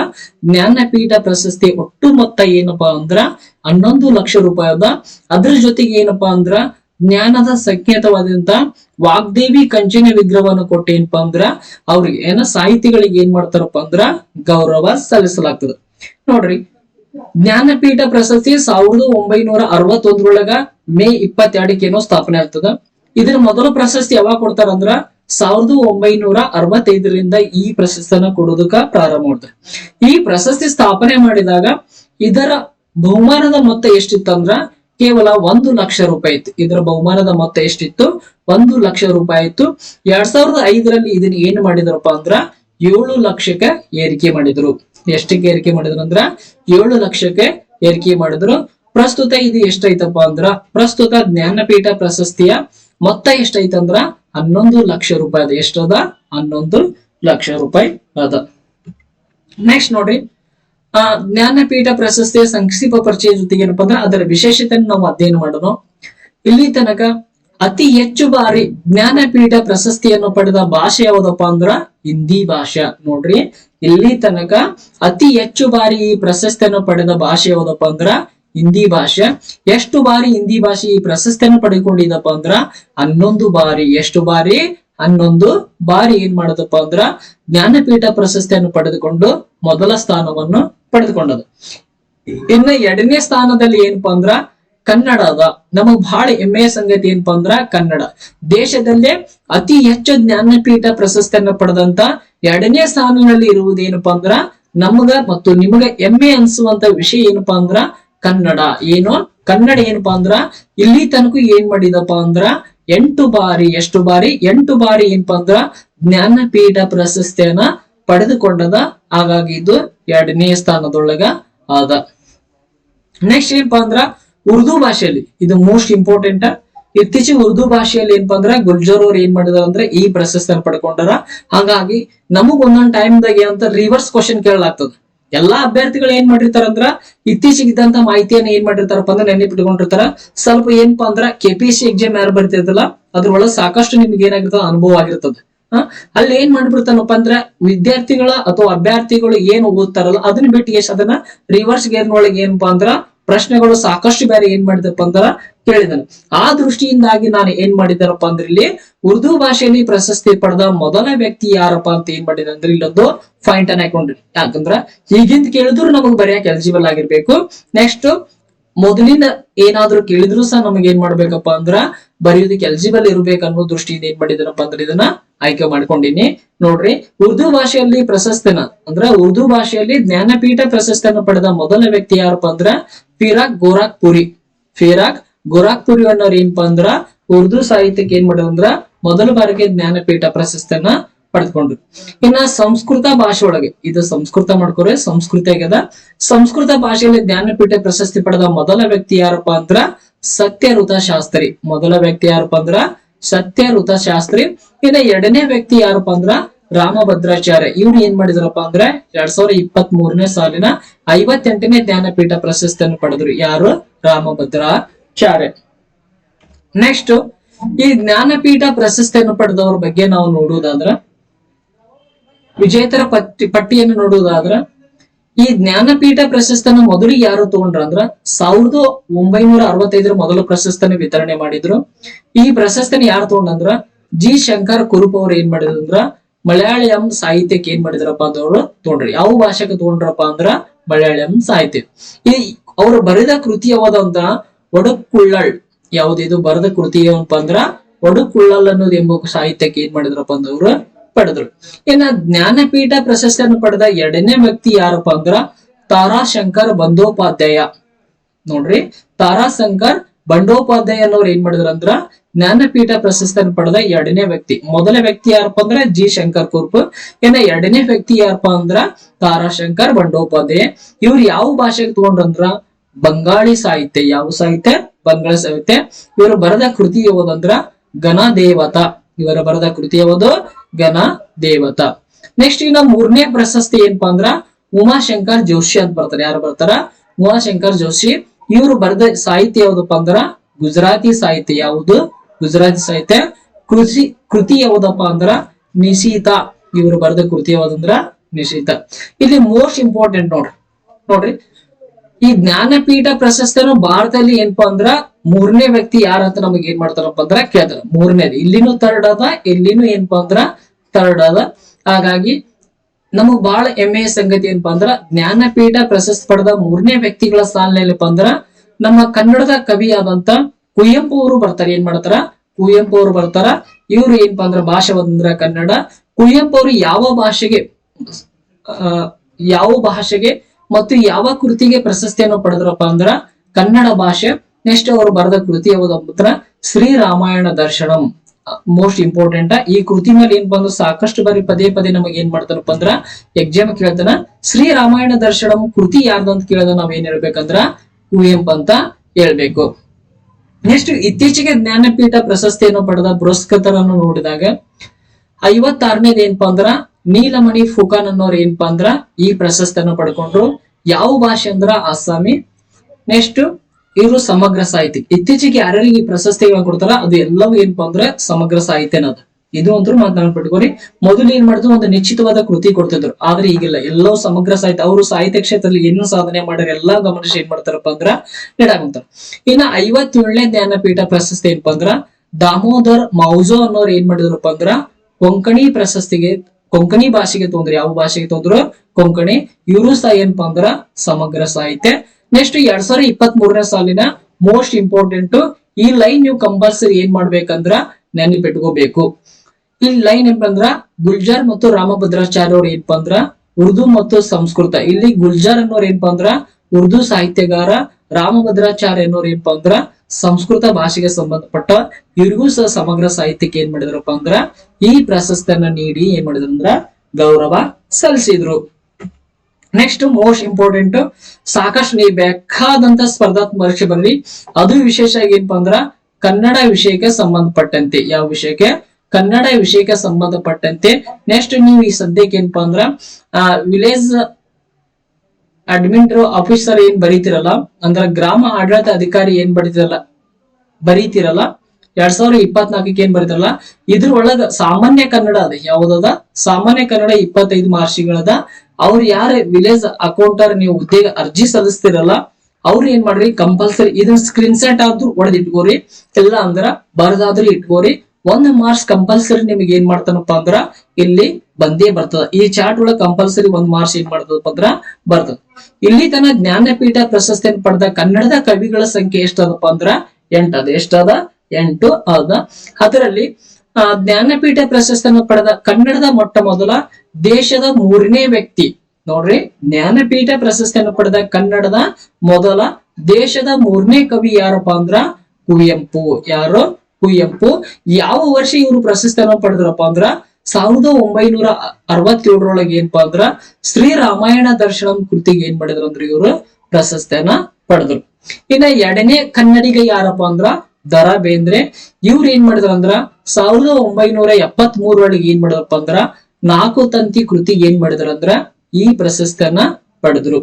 ಜ್ಞಾನಪೀಠ ಪ್ರಶಸ್ತಿ ಒಟ್ಟು ಮೊತ್ತ ಏನಪ್ಪಾ ಅಂದ್ರ ಹನ್ನೊಂದು ಲಕ್ಷ ರೂಪಾಯಿ ಅದ. ಅದ್ರ ಜೊತೆಗೆ ಏನಪ್ಪಾ ಅಂದ್ರ ಜ್ಞಾನದ ಸಂಕೇತವಾದಂತ ವಾಗ್ದೇವಿ ಕಂಚಿನ ವಿಗ್ರಹವನ್ನು ಕೊಟ್ಟ ಏನಪ್ಪಾ ಅಂದ್ರ ಅವ್ರಿಗೆ ಏನ ಸಾಹಿತಿಗಳಿಗೆ ಏನ್ ಮಾಡ್ತಾರಪ್ಪ ಅಂದ್ರ ಗೌರವ ಸಲ್ಲಿಸಲಾಗ್ತದೆ. ನೋಡ್ರಿ ಜ್ಞಾನಪೀಠ ಪ್ರಶಸ್ತಿ ಸಾವಿರದ ಒಂಬೈನೂರ ಅರವತ್ತೊಂದರೊಳಗ ಮೇ ಇಪ್ಪತ್ತೆರಡಕ್ಕೆ ಏನೋ ಸ್ಥಾಪನೆ ಆಗ್ತದ. ಇದರ ಮೊದಲ ಪ್ರಶಸ್ತಿ ಯಾವಾಗ ಕೊಡ್ತಾರಂದ್ರ ಸಾವಿರದ ಒಂಬೈನೂರ ಅರವತ್ತೈದರಿಂದ ಈ ಪ್ರಶಸ್ತಿಯನ್ನ ಕೊಡೋದಕ್ಕ ಪ್ರಾರಂಭ ಮಾಡ್ತಾರೆ ಈ ಪ್ರಶಸ್ತಿ ಸ್ಥಾಪನೆ ಮಾಡಿದಾಗ ಇದರ ಬಹುಮಾನದ ಮೊತ್ತ ಎಷ್ಟಿತ್ತಂದ್ರ ಕೇವಲ ಒಂದು ಲಕ್ಷ ರೂಪಾಯಿ ಇತ್ತು. ಇದರ ಬಹುಮಾನದ ಮೊತ್ತ ಎಷ್ಟಿತ್ತು? ಒಂದು ಲಕ್ಷ ರೂಪಾಯಿ ಇತ್ತು ಎರಡ್ ಸಾವಿರದ ಐದರಲ್ಲಿ ಇದನ್ನ ಏನ್ ಮಾಡಿದ್ರಪ್ಪ ಅಂದ್ರ ಏಳು ಲಕ್ಷಕ್ಕೆ ಏರಿಕೆ ಮಾಡಿದ್ರು. ಎಷ್ಟಕ್ಕೆ ಏರಿಕೆ ಮಾಡಿದ್ರು ಅಂದ್ರ ಏಳು ಲಕ್ಷಕ್ಕೆ ಏರಿಕೆ ಮಾಡಿದ್ರು. ಪ್ರಸ್ತುತ ಇದು ಎಷ್ಟೈತಪ್ಪ ಅಂದ್ರ ಪ್ರಸ್ತುತ ಜ್ಞಾನಪೀಠ ಪ್ರಶಸ್ತಿಯ ಮೊತ್ತ ಎಷ್ಟೈತಂದ್ರ ಹನ್ನೊಂದು ಲಕ್ಷ ರೂಪಾಯಿ ಅದ. ಎಷ್ಟದ ಹನ್ನೊಂದು ಲಕ್ಷ ರೂಪಾಯಿ ಅದ. ನೆಕ್ಸ್ಟ್ ನೋಡ್ರಿ. ಆ, ಜ್ಞಾನಪೀಠ ಪ್ರಶಸ್ತಿಯ ಸಂಕ್ಷಿಪ್ತ ಪರಿಚಯ ಜೊತೆಗೆ ಏನಪ್ಪಾ ಅಂದ್ರೆ ಅದರ ವಿಶೇಷತೆಯನ್ನು ನಾವು ಅಧ್ಯಯನ ಮಾಡೋಣ. ಇಲ್ಲಿ ತನಕ ಅತಿ ಹೆಚ್ಚು ಬಾರಿ ಜ್ಞಾನಪೀಠ ಪ್ರಶಸ್ತಿಯನ್ನು ಪಡೆದ ಭಾಷೆ ಯಾವ್ದಪ್ಪ ಅಂದ್ರ ಹಿಂದಿ ಭಾಷೆ. ನೋಡ್ರಿ. ಇಲ್ಲಿ ತನಕ ಅತಿ ಹೆಚ್ಚು ಬಾರಿ ಈ ಪ್ರಶಸ್ತಿಯನ್ನು ಪಡೆದ ಭಾಷೆ ಯಾವ್ದಪ್ಪ ಅಂದ್ರ ಹಿಂದಿ ಭಾಷೆ. ಎಷ್ಟು ಬಾರಿ ಹಿಂದಿ ಭಾಷೆ ಈ ಪ್ರಶಸ್ತಿಯನ್ನು ಪಡೆದುಕೊಂಡಿದಪ್ಪ ಅಂದ್ರ, ಹನ್ನೊಂದು ಬಾರಿ. ಎಷ್ಟು ಬಾರಿ? ಹನ್ನೊಂದು ಬಾರಿ. ಏನ್ ಮಾಡೋದಪ್ಪ ಅಂದ್ರ, ಜ್ಞಾನಪೀಠ ಪ್ರಶಸ್ತಿಯನ್ನು ಪಡೆದುಕೊಂಡು ಮೊದಲ ಸ್ಥಾನವನ್ನು ಪಡೆದುಕೊಂಡದು. ಇನ್ನ ಎರಡನೇ ಸ್ಥಾನದಲ್ಲಿ ಏನಪ್ಪಾ ಅಂದ್ರ, ಕನ್ನಡದ. ನಮಗ್ ಬಹಳ ಹೆಮ್ಮೆಯ ಸಂಗತಿ ಏನಪ್ಪಾ ಅಂದ್ರ, ಕನ್ನಡ. ದೇಶದಲ್ಲೇ ಅತಿ ಹೆಚ್ಚು ಜ್ಞಾನಪೀಠ ಪ್ರಶಸ್ತಿಯನ್ನು ಪಡೆದಂತ ಎರಡನೇ ಸ್ಥಾನದಲ್ಲಿ ಇರುವುದೇನಪ್ಪಾ ಅಂದ್ರ, ನಮಗ ಮತ್ತು ನಿಮಗ ಹೆಮ್ಮೆ ಅನ್ಸುವಂತ ವಿಷಯ ಏನಪ್ಪಾ ಅಂದ್ರ ಕನ್ನಡ. ಏನು? ಕನ್ನಡ ಏನಪ್ಪಾ ಅಂದ್ರ, ಇಲ್ಲಿ ತನಕ ಏನ್ ಮಾಡಿದಪ್ಪ ಅಂದ್ರ, ಎಂಟು ಬಾರಿ, ಎಷ್ಟು ಬಾರಿ? ಎಂಟು ಬಾರಿ ಏನಪ್ಪಾ ಅಂದ್ರ, ಜ್ಞಾನಪೀಠ ಪ್ರಶಸ್ತಿಯನ್ನ ಪಡೆದುಕೊಂಡದ. ಹಾಗಾಗಿ ಇದು ಎರಡನೇ ಸ್ಥಾನದೊಳಗ ಆದ. ನೆಕ್ಸ್ಟ್ ಏನಪ್ಪಾ ಅಂದ್ರ, ಉರ್ದು ಭಾಷೆಯಲ್ಲಿ, ಇದು ಮೋಸ್ಟ್ ಇಂಪಾರ್ಟೆಂಟ್ ಇತ್ತೀಚೆಗೆ ಉರ್ದು ಭಾಷೆಯಲ್ಲಿ ಏನಪ್ಪಾ ಅಂದ್ರ, ಗುಲ್ಜರ್ ಅವ್ರು ಏನ್ ಮಾಡಿದಾರ ಅಂದ್ರೆ, ಈ ಪ್ರಶಸ್ತಿಯನ್ನು ಪಡ್ಕೊಂಡಾರ. ಹಾಗಾಗಿ ನಮಗ್ ಒಂದೊಂದ್ ಟೈಮ್ದಾಗ ಏನಂತ ರಿವರ್ಸ್ ಕ್ವಶನ್ ಕೇಳಲಾಗ್ತದ. ಎಲ್ಲಾ ಅಭ್ಯರ್ಥಿಗಳು ಏನ್ ಮಾಡಿರ್ತಾರ ಅಂದ್ರ ಇತ್ತೀಚೆಗಿದ್ದಂತ ಮಾಹಿತಿಯನ್ನ ಏನ್ ಮಾಡಿರ್ತಾರಪ್ಪ ಅಂದ್ರೆ ನೆನಪಿಟ್ಕೊಂಡಿರ್ತಾರ ಸ್ವಲ್ಪ ಏನಪ್ಪಾ ಅಂದ್ರ ಕೆ ಪಿ ಸಿ ಎಕ್ಸಾಮ್ ಯಾರು ಬರ್ತಿರ್ತಲ್ಲ ಅದ್ರೊಳಗೆ ಸಾಕಷ್ಟು ನಿಮ್ಗೆ ಏನಾಗಿರ್ತದ ಅನುಭವ ಆಗಿರ್ತದೆ. ಅಲ್ಲಿ ಏನ್ ಮಾಡ್ಬಿಡ್ತಾನಪ್ಪ ಅಂದ್ರ ವಿದ್ಯಾರ್ಥಿಗಳ ಅಥವಾ ಅಭ್ಯರ್ಥಿಗಳು ಏನ್ ಓದ್ತಾರಲ್ಲ, ಅದನ್ನ ಬಿಟ್ಟು ಎಷ್ಟ್ ಅದನ್ನ ರಿವರ್ಸ್ ಗೇರ್ನೊಳಗೆ ಏನಪ್ಪಾ ಅಂದ್ರ ಪ್ರಶ್ನೆಗಳು ಸಾಕಷ್ಟು ಬೇರೆ ಏನ್ ಮಾಡಿದಪ್ಪ ಅಂದ್ರ ಕೇಳಿದನು. ಆ ದೃಷ್ಟಿಯಿಂದಾಗಿ ನಾನು ಏನ್ ಮಾಡಿದಾರಪ್ಪ ಅಂದ್ರೆ ಇಲ್ಲಿ ಉರ್ದು ಭಾಷೆಯಲ್ಲಿ ಪ್ರಶಸ್ತಿ ಪಡೆದ ಮೊದಲ ವ್ಯಕ್ತಿ ಯಾರಪ್ಪ ಅಂತ ಏನ್ ಮಾಡಿದ ಅಂದ್ರೆ ಇಲ್ಲೊಂದು ಪಾಯಿಂಟ್ ಅನ್ನ ಹಾಕೊಂಡ್ರಿ ಯಾಕಂದ್ರ ಹೀಗಿಂದ ಕೇಳಿದ್ರು ನಮಗ್ ಬರೆಯಕ್ ಎಲಿಜಿಬಲ್ ಆಗಿರ್ಬೇಕು. ನೆಕ್ಸ್ಟ್ ಮೊದಲಿನ ಏನಾದ್ರೂ ಕೇಳಿದ್ರು ಸಹ ನಮಗೆ ಏನ್ ಮಾಡ್ಬೇಕಪ್ಪ ಅಂದ್ರ ಬರೆಯೋದಕ್ಕೆ ಎಲಿಜಿಬಲ್ ಇರ್ಬೇಕು ಅನ್ನೋ ದೃಷ್ಟಿಯಿಂದ ಏನ್ ಮಾಡಿದಾರಪ್ಪ ಅಂದ್ರೆ ಇದನ್ನ ಆಯ್ಕೆ ಮಾಡ್ಕೊಂಡಿನಿ. ನೋಡ್ರಿ, ಉರ್ದು ಭಾಷೆಯಲ್ಲಿ ಪ್ರಶಸ್ತಿನ, ಅಂದ್ರ ಉರ್ದು ಭಾಷೆಯಲ್ಲಿ ಜ್ಞಾನಪೀಠ ಪ್ರಶಸ್ತಿಯನ್ನು ಪಡೆದ ಮೊದಲ ವ್ಯಕ್ತಿ ಯಾರಪ್ಪ ಅಂದ್ರ ಫಿರಾಕ್ ಗೋರಾಕ್ ಪುರಿ. ಫಿರಾಕ್ ಗೋರಾಕ್ ಪುರಿ ಅನ್ನೋರು ಏನಪ್ಪಾ ಅಂದ್ರ ಉರ್ದು ಸಾಹಿತ್ಯಕ್ಕೆ ಏನ್ ಅಂದ್ರ ಮೊದಲ ಬಾರಿಗೆ ಜ್ಞಾನಪೀಠ ಪ್ರಶಸ್ತಿಯನ್ನ ಪಡೆದುಕೊಂಡ್ರು ಇನ್ನ ಸಂಸ್ಕೃತ ಭಾಷೆ ಒಳಗೆ, ಇದು ಸಂಸ್ಕೃತ ಮಾಡ್ಕೋರೆ ಸಂಸ್ಕೃತ ಆಗ್ಯದ. ಸಂಸ್ಕೃತ ಭಾಷೆಯಲ್ಲಿ ಜ್ಞಾನಪೀಠ ಪ್ರಶಸ್ತಿ ಪಡೆದ ಮೊದಲ ವ್ಯಕ್ತಿ ಯಾರಪ್ಪ ಅಂದ್ರ ಸತ್ಯಋತ ಶಾಸ್ತ್ರಿ. ಮೊದಲ ವ್ಯಕ್ತಿ ಯಾರಪ್ಪ ಅಂದ್ರ ಸತ್ಯಋತ ಶಾಸ್ತ್ರಿ. ಇನ್ನ ಎರಡನೇ ವ್ಯಕ್ತಿ ಯಾರಪ್ಪ ಅಂದ್ರ ರಾಮಭದ್ರಾಚಾರ್ಯ, ಇವ್ರು ಏನ್ ಮಾಡಿದ್ರಪ್ಪ ಅಂದ್ರೆ ಎರಡ್ ಸಾವಿರದ ಇಪ್ಪತ್ತ್ ಮೂರನೇ ಸಾಲಿನ ಐವತ್ತೆಂಟನೇ ಜ್ಞಾನಪೀಠ ಪ್ರಶಸ್ತಿಯನ್ನು ಪಡೆದ್ರು. ಯಾರು? ರಾಮಭದ್ರಾಚಾರ್ಯ. ನೆಕ್ಸ್ಟ್ ಈ ಜ್ಞಾನಪೀಠ ಪ್ರಶಸ್ತಿಯನ್ನು ಪಡೆದವ್ರ ಬಗ್ಗೆ ನಾವು ನೋಡುವುದಾದ್ರ, ವಿಜೇತರ ಪಟ್ಟಿ, ಪಟ್ಟಿಯನ್ನು ನೋಡುವುದಾದ್ರ, ಈ ಜ್ಞಾನಪೀಠ ಪ್ರಶಸ್ತಿಯನ್ನು ಮೊದಲಿಗೆ ಯಾರು ತಗೊಂಡ್ರ ಅಂದ್ರ ಸಾವಿರದ ಒಂಬೈನೂರ ಅರವತ್ತೈದರ ಮೊದಲು ಪ್ರಶಸ್ತಿನ ವಿತರಣೆ ಮಾಡಿದ್ರು. ಈ ಪ್ರಶಸ್ತಿನ ಯಾರು ತಗೊಂಡ್ರಂದ್ರ ಜಿ. ಶಂಕರ್ ಕುರುಪ್ ಅವ್ರು ಏನ್ ಮಾಡಿದ್ರು ಅಂದ್ರ ಮಲಯಾಳಂ ಸಾಹಿತ್ಯಕ್ಕೆ ಏನ್ ಮಾಡಿದ್ರಪ್ಪ ಅಂದವ್ರು ತಗೊಂಡ್ರಿ. ಯಾವ ಭಾಷೆಗೆ ತಗೊಂಡ್ರಪ್ಪ ಅಂದ್ರ ಮಲಯಾಳಂ ಸಾಹಿತ್ಯ. ಈ ಅವ್ರು ಬರೆದ ಕೃತಿ ಯಾವ್ದಂತ ಒಡಕುಳ್ಳಳ್ ಯಾವ್ದಿದು ಬರೆದ ಕೃತಿ ಏನಪ್ಪಾ ಅಂದ್ರ ಒಡಕುಳ್ಳಲ್ ಅನ್ನೋದು ಎಂಬ ಸಾಹಿತ್ಯಕ್ಕೆ ಏನ್ ಮಾಡಿದ್ರಪ್ಪ ಅಂದವ್ರು ಪಡೆದ್ರು. ಇನ್ನ ಜ್ಞಾನಪೀಠ ಪ್ರಶಸ್ತಿಯನ್ನು ಪಡೆದ ಎರಡನೇ ವ್ಯಕ್ತಿ ಯಾರಪ್ಪ ಅಂದ್ರ ತಾರಾಶಂಕರ್ ಬಂದೋಪಾಧ್ಯಾಯ. ನೋಡ್ರಿ, ತಾರಾಶಂಕರ್ ಬಂಡೋಪಾಧ್ಯಾಯ ಅನ್ನೋರು ಏನ್ ಮಾಡಿದ್ರು ಅಂದ್ರ ಜ್ಞಾನಪೀಠ ಪ್ರಶಸ್ತಿಯನ್ನು ಪಡೆದ ಎರಡನೇ ವ್ಯಕ್ತಿ. ಮೊದಲ ವ್ಯಕ್ತಿ ಯಾರಪ್ಪ ಅಂದ್ರ ಜಿ ಶಂಕರ್ ಕುರ್ಪ್. ಇನ್ನ ಎರಡನೇ ವ್ಯಕ್ತಿ ಯಾರಪ್ಪ ಅಂದ್ರ ತಾರಾಶಂಕರ್ ಬಂಡೋಪಾಧ್ಯಾಯ. ಇವ್ರು ಯಾವ ಭಾಷೆಗೆ ತಗೊಂಡ್ರಂದ್ರ ಬಂಗಾಳಿ ಸಾಹಿತ್ಯ. ಯಾವ ಸಾಹಿತ್ಯ? ಬಂಗಾಳಿ ಸಾಹಿತ್ಯ. ಇವರು ಬರೆದ ಕೃತಿ ಯಾವುದಂದ್ರ ಘನ ದೇವತ ಇವರ ಬರೆದ ಕೃತಿ ಯಾವುದು? ಘನ ದೇವತ ನೆಕ್ಸ್ಟ್ ಇನ್ನ ಮೂರನೇ ಪ್ರಶಸ್ತಿ ಏನಪ್ಪಾ ಅಂದ್ರ ಉಮಾಶಂಕರ್ ಜೋಶಿ ಅಂತ ಬರ್ತಾರೆ. ಯಾರು ಬರ್ತಾರ? ಉಮಾಶಂಕರ್ ಜೋಶಿ. ಇವರು ಬರೆದ ಸಾಹಿತ್ಯ ಯಾವುದಪ್ಪ ಅಂದ್ರ ಗುಜರಾತಿ ಸಾಹಿತ್ಯ. ಯಾವುದು? ಗುಜರಾತಿ ಸಾಹಿತ್ಯ. ಕೃಷಿ, ಕೃತಿ ಯಾವ್ದಪ್ಪ ಅಂದ್ರ? ನಿಶೀತ. ಇವರು ಬರೆದ ಕೃತಿ ಯಾವ್ದಂದ್ರ ನಿಶೀತ. ಇಲ್ಲಿ ಮೋಸ್ಟ್ ಇಂಪಾರ್ಟೆಂಟ್ ನೋಡ್ರಿ. ನೋಡ್ರಿ. ಈ ಜ್ಞಾನಪೀಠ ಪ್ರಶಸ್ತಿಯನ್ನು ಭಾರತದಲ್ಲಿ ಏನಪ್ಪಾ ಅಂದ್ರ ಮೂರನೇ ವ್ಯಕ್ತಿ ಯಾರಂತ ನಮಗೆ ಏನ್ ಮಾಡ್ತಾರಪ್ಪ ಅಂದ್ರ ಕೇಳ್ತಾರ. ಮೂರನೇದು. ಇಲ್ಲಿನೂ ತರ್ಡ್ ಅದ, ಇಲ್ಲಿನೂ ಏನಪ್ಪಾ ಅಂದ್ರ ತರ್ಡ್ ಅದ. ಹಾಗಾಗಿ ನಮಗ್ ಬಹಳ ಹೆಮ್ಮೆಯ ಸಂಗತಿ ಏನಪ್ಪಾ ಅಂದ್ರ ಜ್ಞಾನಪೀಠ ಪ್ರಶಸ್ತಿ ಪಡೆದ ಮೂರನೇ ವ್ಯಕ್ತಿಗಳ ಸಾಲಿನಲ್ಲಿಪ್ಪ ಅಂದ್ರ ನಮ್ಮ ಕನ್ನಡದ ಕವಿ ಆದಂತ ಕುವೆಂಪು ಅವರು ಬರ್ತಾರೆ. ಏನ್ ಮಾಡ್ತಾರ? ಕುವೆಂಪು ಅವರು ಬರ್ತಾರ. ಇವ್ರು ಏನಪ್ಪಾ ಅಂದ್ರ ಭಾಷೆ ಬಂದ್ರ ಕನ್ನಡ. ಕುವೆಂಪು ಅವರು ಯಾವ ಭಾಷೆಗೆ ಯಾವ ಭಾಷೆಗೆ ಮತ್ತು ಯಾವ ಕೃತಿಗೆ ಪ್ರಶಸ್ತಿಯನ್ನು ಪಡೆದ್ರಪ್ಪ ಅಂದ್ರ ಕನ್ನಡ ಭಾಷೆ. ನೆಕ್ಸ್ಟ್ ಅವರು ಬರೆದ ಕೃತಿ ಯಾವ್ದಪ್ಪ ಶ್ರೀ ರಾಮಾಯಣ ದರ್ಶನಂ. ಮೋಸ್ಟ್ ಇಂಪಾರ್ಟೆಂಟ್ ಈ ಕೃತಿ ಮೇಲೆ ಏನ್ ಬಂದು ಸಾಕಷ್ಟು ಬಾರಿ ಪದೇ ಪದೇ ನಮಗೆ ಏನ್ ಮಾಡ್ತಾರಪ್ಪ ಅಂದ್ರ ಎಕ್ಸಾಮ್ ಕೇಳ್ತಾನ ಶ್ರೀ ರಾಮಾಯಣ ದರ್ಶನಂ ಕೃತಿ ಯಾರ್ದು ಅಂತ ಕೇಳಿದ್ರೆ ನಾವ್ ಏನ್ ಹೇಳ್ಬೇಕಂದ್ರ, ಕುವೆಂಪು ಅಂತ ಹೇಳ್ಬೇಕು. ನೆಕ್ಸ್ಟ್ ಇತ್ತೀಚೆಗೆ ಜ್ಞಾನಪೀಠ ಪ್ರಶಸ್ತಿಯನ್ನು ಪಡೆದ ಪುರಸ್ಕೃತರನ್ನು ನೋಡಿದಾಗ, ಐವತ್ತಾರನೇದು ಏನಪ್ಪಾ ಅಂದ್ರ ನೀಲಮಣಿ ಫುಕಾನ್ ಅನ್ನೋರು ಏನಪ್ಪಾ ಅಂದ್ರ ಈ ಪ್ರಶಸ್ತಿಯನ್ನು ಪಡ್ಕೊಂಡ್ರು. ಯಾವ ಭಾಷೆ ಅಂದ್ರ, ಅಸ್ಸಾಮಿ. ನೆಕ್ಸ್ಟ್ ಇವರು ಸಮಗ್ರ ಸಾಹಿತಿ. ಇತ್ತೀಚೆಗೆ ಯಾರ್ಯಾರಿಗೆ ಈ ಕೊಡ್ತಾರ ಅದು ಎಲ್ಲವೂ ಏನಪ್ಪಾ ಅಂದ್ರೆ ಸಮಗ್ರ ಸಾಹಿತ್ಯ ಅನ್ನೋದು. ಇದು ಅಂತೂ ಮಾತನಾಡ್ಬಿಟ್ಕೋರಿ ಮೊದಲು ಏನ್ ಮಾಡಿದ್ರು? ಒಂದು ನಿಶ್ಚಿತವಾದ ಕೃತಿ ಕೊಡ್ತಿದ್ರು. ಆದ್ರೆ ಈಗಿಲ್ಲ. ಎಲ್ಲವೂ ಸಮಗ್ರ ಸಾಹಿತ್ಯ. ಅವರು ಸಾಹಿತ್ಯ ಕ್ಷೇತ್ರದಲ್ಲಿ ಏನು ಸಾಧನೆ ಮಾಡ್ಯಾರ ಎಲ್ಲಾ ಗಮನಿಸಿ ಏನ್ ಮಾಡ್ತಾರಪ್ಪ ಅಂದ್ರ ನೀಡಾಕುಂತಾರ ಇನ್ನ ಐವತ್ತೇಳನೇ ಜ್ಞಾನಪೀಠ ಪ್ರಶಸ್ತಿ ಏನಪ್ಪಾ ಅಂದ್ರ ದಾಮೋದರ್ ಮೌಜೋ ಅನ್ನೋರು ಏನ್ ಮಾಡಿದ್ರಪ್ಪ ಅಂದ್ರ ಕೊಂಕಣಿ ಪ್ರಶಸ್ತಿಗೆ ಕೊಂಕಣಿ ಭಾಷೆಗೆ ತೊಂದ್ರೆ. ಯಾವ ಭಾಷೆಗೆ ತೊಂದ್ರು? ಕೊಂಕಣಿ. ಇವರು ಸಹ ಏನಪ್ಪಾ ಅಂದ್ರ ಸಮಗ್ರ ಸಾಹಿತ್ಯ. ನೆಕ್ಸ್ಟ್ ಎರಡ್ ಸಾವಿರದ ಇಪ್ಪತ್ತ್ ಮೂರನೇ ಸಾಲಿನ ಮೋಸ್ಟ್ ಇಂಪಾರ್ಟೆಂಟ್ ಈ ಲೈನ್ ನೀವು ಕಂಪಲ್ಸರಿ ಏನ್ ಮಾಡ್ಬೇಕಂದ್ರ ನೆನಪಿಟ್ಕೋಬೇಕು. ಈ ಲೈನ್ ಏನಪ್ಪಂದ್ರ ಗುಲ್ಜಾರ್ ಮತ್ತು ರಾಮಭದ್ರಾಚಾರ್ಯ ಅವ್ರು ಏನಪ್ಪಾ ಅಂದ್ರ ಉರ್ದು ಮತ್ತು ಸಂಸ್ಕೃತ. ಇಲ್ಲಿ ಗುಲ್ಜಾರ್ ಅನ್ನೋರ್ ಏನಪ್ಪಾ ಅಂದ್ರ ಉರ್ದು ಸಾಹಿತ್ಯಗಾರ ರಾಮಭದ್ರಾಚಾರ್ಯ ಅನ್ನೋರ್ ಏನಪ್ಪಾ ಅಂದ್ರ ಸಂಸ್ಕೃತ ಭಾಷೆಗೆ ಸಂಬಂಧಪಟ್ಟ ಇವ್ರಿಗೂ ಸಹ ಸಮಗ್ರ ಸಾಹಿತ್ಯಕ್ಕೆ ಏನ್ ಮಾಡಿದ್ರಪ್ಪ ಅಂದ್ರ ಈ ಪ್ರಶಸ್ತಿಯನ್ನ ನೀಡಿ ಏನ್ ಮಾಡಿದ್ರು ಅಂದ್ರ ಗೌರವ ಸಲ್ಲಿಸಿದ್ರು. ನೆಕ್ಸ್ಟ್ ಮೋಸ್ಟ್ ಇಂಪಾರ್ಟೆಂಟ್ ಸಾಕಷ್ಟು ನೀವು ಬೇಕಾದಂತ ಸ್ಪರ್ಧಾತ್ಮಕ ಪರೀಕ್ಷೆ ಬರಲಿ ಅದು ವಿಶೇಷ ಏನಪ್ಪಾ ಅಂದ್ರ ಕನ್ನಡ ವಿಷಯಕ್ಕೆ ಸಂಬಂಧಪಟ್ಟಂತೆ. ಯಾವ ವಿಷಯಕ್ಕೆ? ಕನ್ನಡ ವಿಷಯಕ್ಕೆ ಸಂಬಂಧಪಟ್ಟಂತೆ. ನೆಕ್ಸ್ಟ್ ನೀವು ಈ ಸದ್ಯಕ್ಕೆ ಏನಪ್ಪಾ ಅಂದ್ರ ವಿಲೇಜ್ ಅಡ್ಮಿನ್ ಆಫೀಸರ್ ಏನ್ ಬರೀತಿರಲ್ಲ? ಅಂದ್ರೆ ಗ್ರಾಮ ಆಡಳಿತ ಅಧಿಕಾರಿ ಏನ್ ಬರೀತಿರಲ್ಲ? ಬರೀತಿರಲ್ಲ? ಎರಡ್ ಸಾವಿರದ ಇಪ್ಪತ್ನಾಲ್ಕಕ್ಕೆ ಏನ್ ಬರೀತಾರಲ್ಲ? ಇದ್ರ ಒಳಗ ಸಾಮಾನ್ಯ ಕನ್ನಡ ಅದ. ಯಾವ್ದದ? ಸಾಮಾನ್ಯ ಕನ್ನಡ ಇಪ್ಪತ್ತೈದು ಮಾರ್ಷಿಗಳದ ಅವ್ರು ಯಾರ ವಿಲೇಜ್ ಅಕೌಂಟರ್ ನೀವು ಹುದ್ದೆಗೆ ಅರ್ಜಿ ಸಲ್ಲಿಸ್ತಿರಲ್ಲ, ಅವ್ರು ಏನ್ ಮಾಡ್ರಿ? ಕಂಪಲ್ಸರಿ ಇದನ್ನ ಸ್ಕ್ರೀನ್ ಸೆಟ್ ಆದ್ರೂ ಹೊಡೆದ್ ಇಟ್ಕೋರಿ. ಇಲ್ಲ ಅಂದ್ರ ಬರದಾದ್ರೂ ಇಟ್ಕೋರಿ. ಒಂದ್ ಮಾರ್ಕ್ಸ್ ಕಂಪಲ್ಸರಿ ನಿಮ್ಗೆ ಏನ್ ಮಾಡ್ತಾನಪ್ಪ ಅಂದ್ರ, ಇಲ್ಲಿ ಬಂದೇ ಬರ್ತದ. ಈ ಚಾರ್ಟ್ ಒಳಗ ಕಂಪಲ್ಸರಿ ಒಂದ್ ಮಾರ್ಕ್ಸ್ ಏನ್ ಮಾಡ್ತದಪ್ಪ ಅಂದ್ರ, ಬರ್ತದ. ಇಲ್ಲಿ ತನ ಜ್ಞಾನಪೀಠ ಪ್ರಶಸ್ತಿಯನ್ನು ಪಡೆದ ಕನ್ನಡದ ಕವಿಗಳ ಸಂಖ್ಯೆ ಎಷ್ಟದಪ್ಪ ಅಂದ್ರ, ಎಂಟದ. ಎಷ್ಟದ? ಎಂಟು ಅದ. ಅದರಲ್ಲಿ ಜ್ಞಾನಪೀಠ ಪ್ರಶಸ್ತಿಯನ್ನು ಪಡೆದ ಕನ್ನಡದ ಮೊಟ್ಟ ಮೊದಲ ದೇಶದ ಮೂರನೇ ವ್ಯಕ್ತಿ. ನೋಡ್ರಿ, ಜ್ಞಾನಪೀಠ ಪ್ರಶಸ್ತಿಯನ್ನು ಪಡೆದ ಕನ್ನಡದ ಮೊದಲ ದೇಶದ ಮೂರನೇ ಕವಿ ಯಾರಪ್ಪ ಅಂದ್ರ, ಕುವೆಂಪು. ಯಾರು? ಕುವೆಂಪು ಯಾವ ವರ್ಷ ಇವರು ಪ್ರಶಸ್ತಿಯನ್ನು ಪಡೆದ್ರಪ್ಪ ಅಂದ್ರ? ಸಾವಿರದ ಒಂಬೈನೂರ ಅರವತ್ತೇಳರೊಳಗೆ ಏನಪ್ಪಾ ಅಂದ್ರ? ಶ್ರೀ ರಾಮಾಯಣ ದರ್ಶನಂ ಕೃತಿಗೆ ಏನ್ ಮಾಡಿದ್ರು ಅಂದ್ರೆ ಇವರು ಪ್ರಶಸ್ತಿಯನ್ನ ಪಡೆದ್ರು. ಇನ್ನ ಎರಡನೇ ಕನ್ನಡಿಗ ಯಾರಪ್ಪ ಅಂದ್ರ? ದರ ಬೇಂದ್ರೆ ಇವ್ರು ಏನ್ ಮಾಡಿದ್ರ ಅಂದ್ರ? ಸಾವಿರದ ಒಂಬೈನೂರ ಎಪ್ಪತ್ ಮೂರರೊಳಗೆ ಏನ್ ಮಾಡಿದ್ರಪ್ಪ ಅಂದ್ರ? ನಾಲ್ಕು ತಂತಿ ಕೃತಿಗೆ ಏನ್ ಮಾಡಿದ್ರ ಅಂದ್ರ? ಈ ಪ್ರಶಸ್ತಿಯನ್ನ ಪಡೆದ್ರು.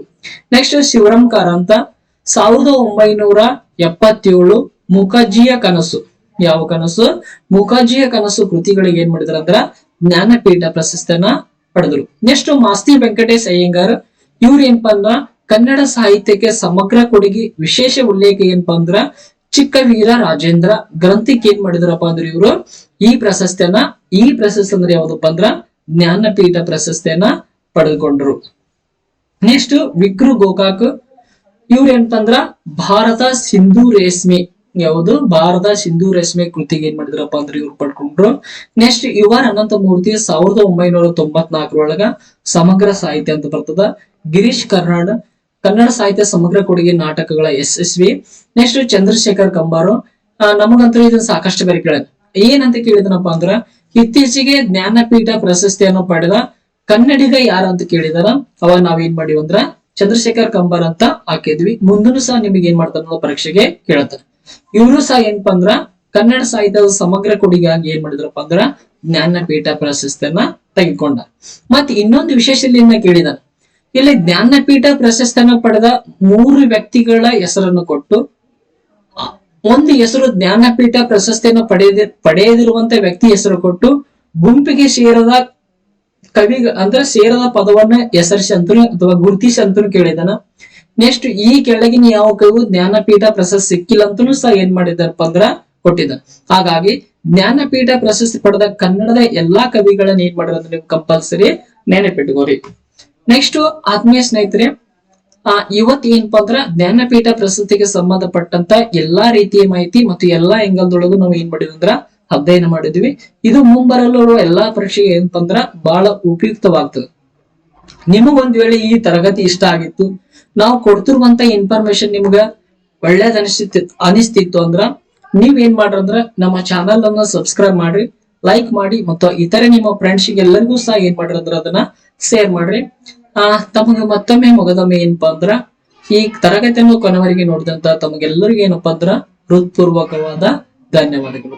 ನೆಕ್ಸ್ಟ್ ಶಿವರಾಮ್ ಕಾರಂತ ಸಾವಿರದ ಒಂಬೈನೂರ ಎಪ್ಪತ್ತೇಳು ಮುಖರ್ಜಿಯ ಕನಸು. ಯಾವ ಕನಸು? ಮುಖಾಜಿಯ ಕನಸು ಕೃತಿಗಳಿಗೆ ಏನ್ ಮಾಡಿದ್ರು ಅಂದ್ರ ಜ್ಞಾನಪೀಠ ಪ್ರಶಸ್ತಿಯನ್ನ ಪಡೆದ್ರು. ನೆಕ್ಸ್ಟ್ ಮಾಸ್ತಿ ವೆಂಕಟೇಶ್ ಅಯ್ಯಂಗಾರ್, ಇವ್ರು ಏನಪ್ಪಾ ಅಂದ್ರ ಕನ್ನಡ ಸಾಹಿತ್ಯಕ್ಕೆ ಸಮಗ್ರ ಕೊಡುಗೆ, ವಿಶೇಷ ಉಲ್ಲೇಖ ಏನಪ್ಪಾ ಅಂದ್ರ ಚಿಕ್ಕವೀರ ರಾಜೇಂದ್ರ ಗ್ರಂಥಿಕ್ ಏನ್ ಮಾಡಿದ್ರಪ್ಪ ಅಂದ್ರೆ ಇವರು. ಈ ಪ್ರಶಸ್ತಿಯನ್ನ, ಈ ಪ್ರಶಸ್ತಿ ಅಂದ್ರೆ ಯಾವ್ದಪ್ಪ ಅಂದ್ರ ಜ್ಞಾನಪೀಠ ಪ್ರಶಸ್ತಿಯನ್ನ ಪಡೆದುಕೊಂಡ್ರು. ನೆಕ್ಸ್ಟ್ ವಿಕ್ರು ಗೋಕಾಕ್, ಇವ್ರು ಏನಂತಂದ್ರ ಭಾರತ ಸಿಂಧು ರೇಷ್ಮೆ. ಯಾವುದು? ಭಾರತ ಸಿಂಧು ರೇಷ್ಮೆ ಕೃತಿಗೆ ಏನ್ ಮಾಡಿದ್ರಪ್ಪ ಅಂದ್ರೆ ಇವ್ರು ಪಡ್ಕೊಂಡ್ರು. Next U R Ananta Murthy ಸಾವಿರದ ಒಂಬೈನೂರ ತೊಂಬತ್ನಾಲ್ಕರೊಳಗ ಸಮಗ್ರ ಸಾಹಿತ್ಯ ಅಂತ ಬರ್ತದ. ಗಿರೀಶ್ ಕರ್ನಾಡ್, ಕನ್ನಡ ಸಾಹಿತ್ಯ ಸಮಗ್ರ ಕೊಡುಗೆ ನಾಟಕಗಳ ಯಶಸ್ವಿ. ನೆಕ್ಸ್ಟ್ ಚಂದ್ರಶೇಖರ್ ಕಂಬಾರು. ನಮಗಂತೂ ಇದನ್ನ ಸಾಕಷ್ಟು ಬೇರೆ ಕೇಳ ಏನಂತ ಕೇಳಿದನಪ್ಪ ಅಂದ್ರ, ಇತ್ತೀಚೆಗೆ ಜ್ಞಾನಪೀಠ ಪ್ರಶಸ್ತಿಯನ್ನು ಪಡೆದ ಕನ್ನಡಿಗ ಯಾರು ಅಂತ ಕೇಳಿದಾರ. ಅವಾಗ ನಾವೇನ್ ಮಾಡಿವಂದ್ರ ಚಂದ್ರಶೇಖರ್ ಕಂಬಾರ್ ಅಂತ ಹಾಕಿದ್ವಿ. ಮುಂದೂ ಸಹ ನಿಮಗೆ ಏನ್ ಮಾಡ್ತಾರ ಪರೀಕ್ಷೆಗೆ ಕೇಳ್ತಾರೆ. ಇವರು ಸಹ ಏನಪ್ಪಾ ಅಂದ್ರ ಕನ್ನಡ ಸಾಹಿತ್ಯದ ಸಮಗ್ರ ಕೊಡುಗೆಗಾಗಿ ಏನ್ ಮಾಡಿದ್ರಪ್ಪ ಅಂದ್ರ ಜ್ಞಾನಪೀಠ ಪ್ರಶಸ್ತಿಯನ್ನ ತೆಗೆದುಕೊಂಡ. ಮತ್ತೆ ಇನ್ನೊಂದು ವಿಶೇಷ ಕೇಳಿದ ಇಲ್ಲಿ ಜ್ಞಾನಪೀಠ ಪ್ರಶಸ್ತಿಯನ್ನ ಪಡೆದ ಮೂರು ವ್ಯಕ್ತಿಗಳ ಹೆಸರನ್ನು ಕೊಟ್ಟು ಒಂದು ಹೆಸರು ಜ್ಞಾನಪೀಠ ಪ್ರಶಸ್ತಿಯನ್ನು ಪಡೆದ, ಪಡೆಯದಿರುವಂತ ವ್ಯಕ್ತಿ ಹೆಸರು ಕೊಟ್ಟು, ಗುಂಪಿಗೆ ಸೇರದ ಕವಿ ಅಂದ್ರೆ ಸೇರದ ಪದವನ್ನ ಹೆಸರಿಸಿ ಅಂತೂ, ಅಥವಾ ಗುರುತಿಸಿ ಅಂತೂ ಕೇಳಿದಾನ. ನೆಕ್ಸ್ಟ್ ಈ ಕೆಳಗಿನ ಯಾವ ಕೈಗೂ ಜ್ಞಾನಪೀಠ ಪ್ರಶಸ್ತಿ ಸಿಕ್ಕಿಲ್ಲ ಅಂತಲೂ ಸಹ ಏನ್ ಮಾಡಿದಾರಪ್ಪ ಅಂದ್ರ ಕೊಟ್ಟಿದ್ದ. ಹಾಗಾಗಿ ಜ್ಞಾನಪೀಠ ಪ್ರಶಸ್ತಿ ಪಡೆದ ಕನ್ನಡದ ಎಲ್ಲಾ ಕವಿಗಳನ್ನ ಏನ್ ಮಾಡಿದ್ರೆ ನೀವು ಕಂಪಲ್ಸರಿ ನೆನಪಿಟ್ಕೋರಿ. ನೆಕ್ಸ್ಟ್ ಆತ್ಮೀಯ ಸ್ನೇಹಿತರೆ, ಆ ಇವತ್ ಏನಪ್ಪಾ ಅಂದ್ರ ಜ್ಞಾನಪೀಠ ಪ್ರಶಸ್ತಿಗೆ ಸಂಬಂಧಪಟ್ಟಂತ ಎಲ್ಲಾ ರೀತಿಯ ಮಾಹಿತಿ ಮತ್ತು ಎಲ್ಲಾ ಎಂಗಲ್ದೊಳಗು ನಾವು ಏನ್ ಮಾಡಿದ್ವಿ ಅಂದ್ರ ಅಧ್ಯಯನ ಮಾಡಿದ್ವಿ. ಇದು ಮುಂಬರಲು ಎಲ್ಲಾ ಪರೀಕ್ಷೆಗೆ ಏನಪ್ಪಾ ಅಂದ್ರ ಬಹಳ ಉಪಯುಕ್ತವಾಗ್ತದೆ. ನಿಮಗೊಂದ್ ವೇಳೆ ಈ ತರಗತಿ ಇಷ್ಟ ಆಗಿತ್ತು, ನಾವು ಕೊಡ್ತಿರುವಂತ ಇನ್ಫಾರ್ಮೇಶನ್ ನಿಮ್ಗ ಒಳ್ಳೇದ್ ಅನಿಸ್ತಿ ಅನಿಸ್ತಿತ್ತು ಅಂದ್ರ ನೀವ್ ಏನ್ ಮಾಡ್ರಿ ಅಂದ್ರ ನಮ್ಮ ಚಾನಲ್ ಅನ್ನ ಸಬ್ಸ್ಕ್ರೈಬ್ ಮಾಡ್ರಿ ಲೈಕ್ ಮಾಡಿ ಮತ್ತು ಇತರೆ ನಿಮ್ಮ ಫ್ರೆಂಡ್ಸ್ ಎಲ್ಲರಿಗೂ ಸಹ ಏನ್ ಮಾಡ್ರಂದ್ರ ಅದನ್ನ ಶೇರ್ ಮಾಡ್ರಿ. ಆ, ತಮಗೆ ಮತ್ತೊಮ್ಮೆ ಮೊಗದೊಮ್ಮೆ ಏನಪ್ಪಾ ಅಂದ್ರ ಈ ತರಗತಿಯನ್ನು ಕೊನೆವರೆಗೆ ನೋಡಿದಂತ ತಮಗೆಲ್ಲರಿಗೂ ಏನಪ್ಪಾ ಅಂದ್ರ ಹೃತ್ಪೂರ್ವಕವಾದ ಧನ್ಯವಾದಗಳು.